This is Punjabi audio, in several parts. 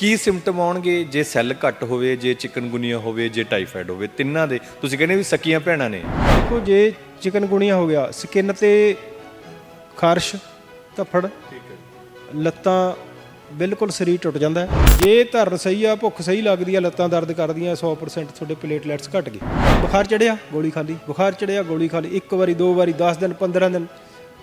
ਕੀ ਸਿੰਪਟਮ ਆਉਣਗੇ? ਜੇ ਸੈੱਲ ਘੱਟ ਹੋਵੇ ਜੇ ਚਿਕਨਗੁਨੀਆ ਹੋਵੇ ਜੇ ਟਾਈਫਾਇਡ ਹੋਵੇ ਤਿੰਨਾਂ ਦੇ। ਤੁਸੀਂ ਕਹਿੰਦੇ ਵੀ ਸਕੀਆਂ ਭੈਣਾਂ ਨੇ। ਦੇਖੋ ਜੇ ਚਿਕਨਗੁਣੀਆ ਹੋ ਗਿਆ ਸਕਿਨ ਤੇ ਖਾਰਸ਼ ਧੱਫੜ ਲੱਤਾਂ ਬਿਲਕੁਲ ਸਰੀਰ ਟੁੱਟ ਜਾਂਦਾ ਜੇ ਧਰਨ ਸਹੀ ਆ ਭੁੱਖ ਸਹੀ ਲੱਗਦੀ ਆ ਲੱਤਾਂ ਦਰਦ ਕਰਦੀਆਂ 100% ਤੁਹਾਡੇ ਪਲੇਟਲੈਟਸ ਘਟ ਗਏ। ਬੁਖਾਰ ਚੜਿਆ ਗੋਲੀ ਖਾ ਲਈ ਬੁਖਾਰ ਚੜਿਆ ਗੋਲੀ ਖਾ ਲਈ ਇੱਕ ਵਾਰੀ ਦੋ ਵਾਰੀ 10 ਦਿਨ 15 ਦਿਨ।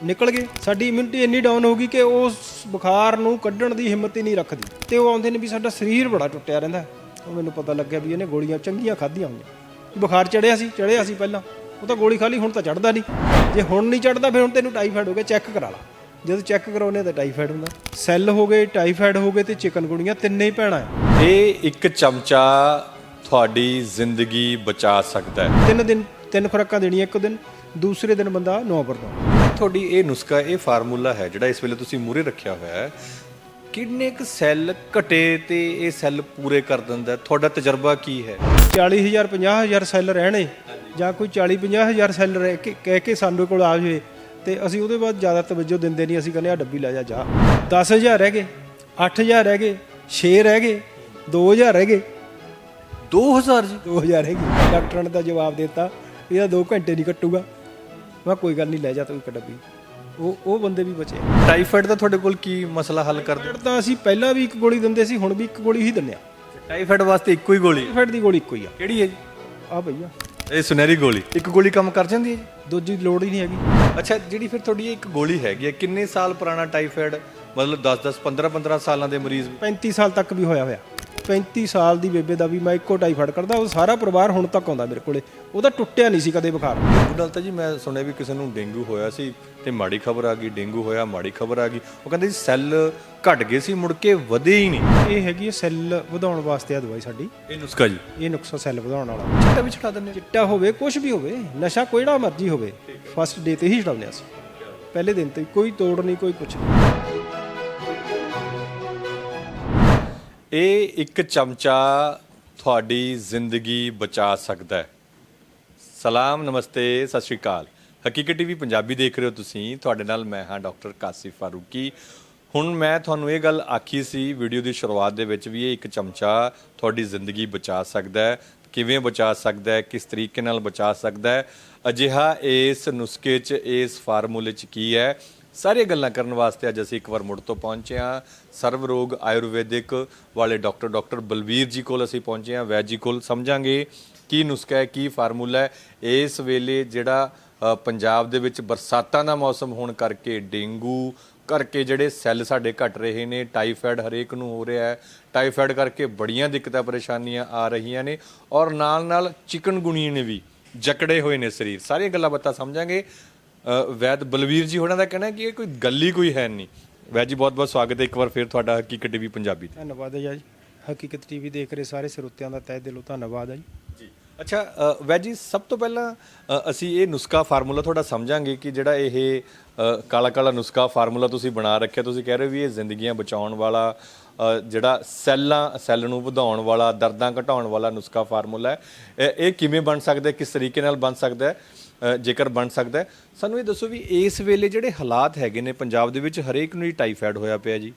ਨਿਕਲ ਗਏ। ਸਾਡੀ ਇਮਿਊਨਿਟੀ ਇੰਨੀ ਡਾਊਨ ਹੋ ਗਈ ਕਿ ਉਸ ਬੁਖਾਰ ਨੂੰ ਕੱਢਣ ਦੀ ਹਿੰਮਤ ਹੀ ਨਹੀਂ ਰੱਖਦੀ। ਤੇ ਉਹ ਆਉਂਦੇ ਨੇ ਵੀ ਸਾਡਾ ਸਰੀਰ ਬੜਾ ਟੁੱਟਿਆ ਰਹਿੰਦਾ। ਉਹ ਮੈਨੂੰ ਪਤਾ ਲੱਗਿਆ ਵੀ ਇਹਨੇ ਗੋਲੀਆਂ ਚੰਗੀਆਂ ਖਾਧੀਆਂ ਹੋਈਆਂ ਬੁਖਾਰ ਚੜਿਆ ਸੀ ਚੜਿਆ ਸੀ ਪਹਿਲਾਂ। ਉਹ ਤਾਂ ਗੋਲੀ ਖਾ ਲਈ ਹੁਣ ਤਾਂ ਚੜਦਾ ਨਹੀਂ। ਜੇ ਹੁਣ ਨਹੀਂ ਚੜਦਾ ਫਿਰ ਹੁਣ ਤੈਨੂੰ ਟਾਈਫਾਇਡ ਹੋ ਗਿਆ ਚੈੱਕ ਕਰਾ ਲਾ। ਜਦੋਂ ਚੈੱਕ ਕਰਾਉਨੇ ਤਾਂ ਟਾਈਫਾਇਡ ਹੁੰਦਾ। ਸੈੱਲ ਹੋ ਗਏ ਟਾਈਫਾਇਡ ਹੋ ਗਏ ਤੇ ਚਿਕਨਗੁਣੀਆਂ ਤਿੰਨੇ ਹੀ ਭੈਣਾਂ ਆ। ਇਹ ਇੱਕ ਚਮਚਾ ਤੁਹਾਡੀ ਜ਼ਿੰਦਗੀ ਬਚਾ ਸਕਦਾ ਹੈ। ਤਿੰਨ ਦਿਨ ਤਿੰਨ ਖੁਰਾਕਾਂ ਦੇਣੀਆਂ ਇੱਕ ਦਿਨ ਦੂਸਰੇ ਦਿਨ ਬੰਦਾ ਨੌ ਵਰਤੋਂ ਤੁਹਾਡੀ ਇਹ ਨੁਸਖਾ ਇਹ ਫਾਰਮੂਲਾ ਹੈ ਜਿਹੜਾ ਇਸ ਵੇਲੇ ਤੁਸੀਂ ਮੂਰੇ ਰੱਖਿਆ ਹੋਇਆ ਹੈ ਕਿੰਨੇ ਕੁ ਸੈੱਲ ਘਟੇ ਤੇ ਇਹ ਸੈੱਲ ਪੂਰੇ ਕਰ ਦਿੰਦਾ ਹੈ? ਤੁਹਾਡਾ ਤਜਰਬਾ ਕੀ ਹੈ? 40000 50000 ਸੈੱਲ ਰਹਿਣੇ ਜਾਂ ਕੋਈ 40 50000 ਸੈੱਲ ਰਹਿ ਕੇ ਕਹਿ ਕੇ ਸਾਡੇ ਕੋਲ ਆ ਜਾਵੇ ਤੇ ਅਸੀਂ ਉਹਦੇ ਬਾਅਦ ਜ਼ਿਆਦਾ ਤਵੱਜੋ ਦਿੰਦੇ ਨਹੀਂ ਅਸੀਂ ਕਹਿੰਦੇ ਆ ਡੱਬੀ ਲੈ ਜਾ ਜਾ। 10000 ਰਹਿ ਗਏ 8000 ਰਹਿ ਗਏ 6 ਰਹਿ ਗਏ 2000 ਰਹਿ ਗਏ। 2000 ਜੀ? 2000 ਰਹਿ ਗਏ। ਡਾਕਟਰਾਂ ਨੇ ਤਾਂ ਜਵਾਬ ਦਿੱਤਾ ਇਹਦਾ 2 ਘੰਟੇ ਨਹੀਂ ਕੱਟੂਗਾ। ਮੈਂ ਕੋਈ ਗੱਲ ਨਹੀਂ ਲੈ ਜਾ ਤੂੰ ਇੱਕ ਡੱਬੀ। ਉਹ ਉਹ ਬੰਦੇ ਵੀ ਬਚੇ। ਟਾਈਫਾਇਡ ਦਾ ਤੁਹਾਡੇ ਕੋਲ ਕੀ ਮਸਲਾ ਹੱਲ ਕਰ ਦਿਓ ਟਾਈਫਾਇਡ ਤਾਂ ਅਸੀਂ ਪਹਿਲਾਂ ਵੀ ਇੱਕ ਗੋਲੀ ਦਿੰਦੇ ਸੀ ਹੁਣ ਵੀ ਇੱਕ ਗੋਲੀ ਹੀ ਦਿੰਦੇ ਆ। ਟਾਈਫਾਇਡ ਵਾਸਤੇ ਇੱਕੋ ਹੀ ਗੋਲੀ ਟਾਈਫਾਇਡ ਦੀ ਗੋਲੀ ਇੱਕੋ ਹੀ ਆ। ਕਿਹੜੀ ਹੈ ਜੀ? ਆ। ਭਈਆ ਇਹ ਸੁਨਹਿਰੀ ਗੋਲੀ। ਇੱਕ ਗੋਲੀ ਕੰਮ ਕਰ ਜਾਂਦੀ ਹੈ ਜੀ। ਦੂਜੀ ਲੋੜ ਹੀ ਨਹੀਂ ਹੈਗੀ। ਅੱਛਾ ਜਿਹੜੀ ਫਿਰ ਤੁਹਾਡੀ ਇੱਕ ਗੋਲੀ ਹੈਗੀ ਹੈ ਕਿੰਨੇ ਸਾਲ ਪੁਰਾਣਾ ਟਾਈਫਾਇਡ? ਮਤਲਬ 10 10 15 15 ਸਾਲਾਂ ਦੇ ਮਰੀਜ਼ 35 ਸਾਲ ਤੱਕ ਵੀ ਹੋਇਆ ਹੋਇਆ। 35 ਸਾਲ ਦੀ ਬੇਬੇ ਦਾ ਵੀ ਮੈਂ ਇੱਕੋ ਟਾਈਫਾਇਡ ਕਰਦਾ ਉਹ ਸਾਰਾ ਪਰਿਵਾਰ ਹੁਣ ਤੱਕ ਆਉਂਦਾ ਮੇਰੇ ਕੋਲੇ। ਉਹਦਾ ਟੁੱਟਿਆ ਨਹੀਂ ਸੀ ਕਦੇ ਬੁਖਾਰ। ਤਾਂ ਜੀ ਮੈਂ ਸੁਣਿਆ ਵੀ ਕਿਸੇ ਨੂੰ ਡੇਂਗੂ ਹੋਇਆ ਸੀ ਤੇ ਮਾੜੀ ਖਬਰ ਆ ਗਈ ਡੇਂਗੂ ਹੋਇਆ ਮਾੜੀ ਖਬਰ ਆ ਗਈ। ਉਹ ਕਹਿੰਦੇ ਜੀ ਸੈੱਲ ਘਟ ਗਏ ਸੀ ਮੁੜ ਕੇ ਵਧੇ ਹੀ ਨਹੀਂ। ਇਹ ਹੈਗੀ ਹੈ ਸੈੱਲ ਵਧਾਉਣ ਵਾਸਤੇ ਆ ਦਵਾਈ ਸਾਡੀ। ਇਹ ਨੁਸਖਾ ਜੀ। ਇਹ ਨੁਕਸਾ ਸੈੱਲ ਵਧਾਉਣ ਵਾਲਾ। ਚਿੱਟਾ ਵੀ ਛਡਾ ਦਿੰਦੇ ਚਿੱਟਾ ਹੋਵੇ ਕੁਝ ਵੀ ਹੋਵੇ ਨਸ਼ਾ ਕੋਈ ਜਿਹੜਾ ਮਰਜ਼ੀ ਹੋਵੇ ਫਸਟ ਡੇ ਤੇ ਹੀ ਛਡਾਉਂਦੇ ਅਸੀਂ। ਪਹਿਲੇ ਦਿਨ ਤੇ ਕੋਈ ਤੋੜ ਨਹੀਂ ਕੋਈ ਕੁਝ ਨਹੀਂ। ਇਹ ਇੱਕ ਚਮਚਾ ਤੁਹਾਡੀ ਜ਼ਿੰਦਗੀ ਬਚਾ ਸਕਦਾ ਹੈ। ਸਲਾਮ, ਨਮਸਤੇ, ਸਤਿ ਸ਼੍ਰੀ ਅਕਾਲ। ਹਕੀਕਤ ਟੀਵੀ ਪੰਜਾਬੀ ਦੇਖ ਰਹੇ ਹੋ ਤੁਸੀਂ। ਤੁਹਾਡੇ ਨਾਲ ਮੈਂ ਹਾਂ ਡਾਕਟਰ ਕਾਸਿਫ ਫਾਰੂਕੀ। ਹੁਣ ਮੈਂ ਤੁਹਾਨੂੰ ਇਹ ਗੱਲ ਆਖੀ ਸੀ ਵੀਡੀਓ ਦੀ ਸ਼ੁਰੂਆਤ ਦੇ ਵਿੱਚ ਵੀ ਇਹ ਇੱਕ ਚਮਚਾ ਤੁਹਾਡੀ ਜ਼ਿੰਦਗੀ ਬਚਾ ਸਕਦਾ ਹੈ। ਕਿਵੇਂ ਬਚਾ ਸਕਦਾ ਹੈ, ਕਿਸ ਤਰੀਕੇ ਨਾਲ ਬਚਾ ਸਕਦਾ ਹੈ? ਅਜਿਹਾ ਇਸ ਨੁਸਖੇ 'ਚ, ਇਸ ਫਾਰਮੂਲੇ 'ਚ ਕੀ ਹੈ? ਸਾਰੀਆਂ ਗੱਲਾਂ ਕਰਨ ਵਾਸਤੇ ਅੱਜ ਅਸੀਂ ਇੱਕ ਵਾਰ ਮੁੜ ਤੋਂ ਪਹੁੰਚੇ ਹਾਂ। ਸਰਵ ਰੋਗ ਆਯੁਰਵੈਦਿਕ ਵਾਲੇ ਡਾਕਟਰ ਡਾਕਟਰ ਬਲਵੀਰ ਜੀ ਕੋਲ ਅਸੀਂ ਪਹੁੰਚੇ ਹਾਂ। ਵੈਦ ਜੀ ਕੋਲ ਸਮਝਾਂਗੇ ਕੀ ਨੁਸਖਾ ਹੈ, ਕੀ ਫਾਰਮੂਲਾ ਹੈ। ਇਸ ਵੇਲੇ ਜਿਹੜਾ ਪੰਜਾਬ ਦੇ ਵਿੱਚ ਬਰਸਾਤਾਂ ਦਾ ਮੌਸਮ ਹੋਣ ਕਰਕੇ ਡੇਂਗੂ ਕਰਕੇ ਜਿਹੜੇ ਸੈੱਲ ਸਾਡੇ ਘਟ ਰਹੇ ਨੇ, ਟਾਈਫਾਇਡ ਹਰੇਕ ਨੂੰ ਹੋ ਰਿਹਾ ਹੈ। ਟਾਈਫਾਇਡ ਕਰਕੇ ਬੜੀਆਂ ਦਿੱਕਤਾਂ, ਪਰੇਸ਼ਾਨੀਆਂ ਆ ਰਹੀਆਂ ਨੇ ਔਰ ਨਾਲ ਨਾਲ ਚਿਕਨਗੁਣੀ ਨੇ ਵੀ ਜਕੜੇ ਹੋਏ ਨੇ ਸਰੀਰ। ਸਾਰੀਆਂ ਗੱਲਾਂ ਬਾਤਾਂ ਸਮਝਾਂਗੇ। ਵੈਦ ਬਲਵੀਰ ਜੀ ਹੋਣਾ ਦਾ ਕਹਿਣਾ ਕਿ ਇਹ ਕੋਈ ਗੱਲ ਕੋਈ ਹੈ ਨਹੀਂ। ਵੈਦ ਜੀ ਬਹੁਤ ਬਹੁਤ ਸਵਾਗਤ ਹੈ। ਇੱਕ ਵਾਰ ਫਿਰ ਤੁਹਾਡਾ ਹਕੀਕਤ ਟੀਵੀ ਪੰਜਾਬੀ ਤੇ। ਧੰਨਵਾਦ ਹੈ ਜੀ। ਹਕੀਕਤ ਟੀਵੀ ਦੇਖ ਰਹੇ ਸਾਰੇ ਸਰੋਤਿਆਂ ਦਾ ਤਹਿ ਦਿਲੋਂ ਧੰਨਵਾਦ ਹੈ ਜੀ। ਜੀ। ਅੱਛਾ ਅ, ਵੈਦ ਜੀ ਸਭ ਤੋਂ ਪਹਿਲਾਂ ਅ, ਅਸੀਂ ਇਹ ਨੁਸਖਾ ਫਾਰਮੂਲਾ ਤੁਹਾਡਾ ਸਮਝਾਂਗੇ ਕਿ ਜਿਹੜਾ ਇਹ ਕਾਲਾ ਕਾਲਾ ਨੁਸਖਾ ਫਾਰਮੂਲਾ ਤੁਸੀਂ ਬਣਾ ਰੱਖਿਆ ਤੁਸੀਂ ਕਹਿ ਰਹੇ ਹੋ ਵੀ ਇਹ ਜ਼ਿੰਦਗੀਆਂ ਬਚਾਉਣ ਵਾਲਾ ਅ, ਜਿਹੜਾ ਸੈੱਲਾਂ ਸੈੱਲ ਨੂੰ ਵਧਾਉਣ ਵਾਲਾ ਦਰਦਾਂ ਘਟਾਉਣ ਵਾਲਾ ਨੁਸਖਾ ਫਾਰਮੂਲਾ ਹੈ। ਇਹ- ਇਹ ਕਿਵੇਂ ਬਣ ਸਕਦਾ ਹੈ? ਕਿਸ ਤਰੀਕੇ ਨਾਲ ਬਣ ਸਕਦਾ ਹੈ? ਜੇਕਰ ਬਣ ਸਕਦਾ ਸਾਨੂੰ ਇਹ ਦੱਸੋ ਵੀ ਇਸ ਵੇਲੇ ਜਿਹੜੇ ਹਾਲਾਤ ਹੈਗੇ ਨੇ ਪੰਜਾਬ ਦੇ ਵਿੱਚ, ਹਰੇਕ ਨੂੰ ਹੀ ਟਾਈਫਾਇਡ ਹੋਇਆ ਪਿਆ ਜੀ।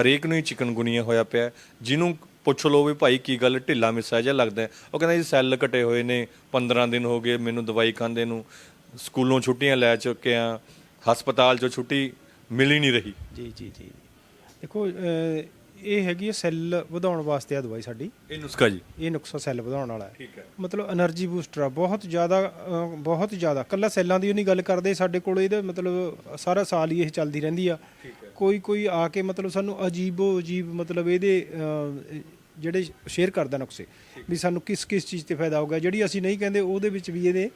ਹਰੇਕ ਨੂੰ ਹੀ ਚਿਕਨਗੁਨੀਆ ਹੋਇਆ ਪਿਆ ਜਿਹਨੂੰ ਪੁੱਛ ਲਓ ਵੀ ਭਾਈ ਕੀ ਗੱਲ ਢਿੱਲਾ ਮਿਸਾ ਜਿਹਾ ਲੱਗਦਾ ਉਹ ਕਹਿੰਦਾ ਜੀ ਸੈੱਲ ਘਟੇ ਹੋਏ ਨੇ 15 ਦਿਨ ਹੋ ਗਏ ਮੈਨੂੰ ਦਵਾਈ ਖਾਂਦੇ ਨੂੰ। ਸਕੂਲੋਂ ਛੁੱਟੀਆਂ ਲੈ ਚੁੱਕੇ ਆ ਹਸਪਤਾਲ 'ਚੋਂ ਛੁੱਟੀ ਮਿਲ ਹੀ ਨਹੀਂ ਰਹੀ। ਜੀ ਜੀ ਜੀ। ਦੇਖੋ ਇਹ ਹੈਗੀ ਹੈ ਸੈੱਲ ਵਧਾਉਣ ਵਾਸਤੇ ਆ ਦਵਾਈ ਸਾਡੀ। ਇਹ ਨੁਸਖਾ ਜੀ। ਇਹ ਨੁਸਖਾ ਸੈੱਲ ਵਧਾਉਣ ਵਾਲਾ ਹੈ। ਠੀਕ ਹੈ। ਮਤਲਬ એનર્ਜੀ ਬੂਸਟਰ ਆ ਬਹੁਤ ਜ਼ਿਆਦਾ ਬਹੁਤ ਜ਼ਿਆਦਾ। ਕੱਲਾ ਸੈੱਲਾਂ ਦੀ ਉਹ ਨਹੀਂ ਗੱਲ ਕਰਦੇ ਸਾਡੇ ਕੋਲ ਇਹਦੇ ਮਤਲਬ ਸਾਰਾ ਸਾਲ ਹੀ ਇਹ ਚੱਲਦੀ ਰਹਿੰਦੀ ਆ। ਕੋਈ ਕੋਈ ਆ ਕੇ ਮਤਲਬ ਸਾਨੂੰ ਅਜੀਬੋ ਅਜੀਬ ਮਤਲਬ ਇਹਦੇ ਜਿਹੜੇ ਸ਼ੇਅਰ ਕਰਦਾ ਨੁਕਸੇ ਵੀ ਸਾਨੂੰ ਕਿਸ ਕਿਸ ਚੀਜ਼ ਤੇ ਫਾਇਦਾ ਹੋਗਾ ਜਿਹੜੀ ਅਸੀਂ ਨਹੀਂ ਕਹਿੰਦੇ ਉਹਦੇ ਵਿੱਚ ਵੀ ਇਹਦੇ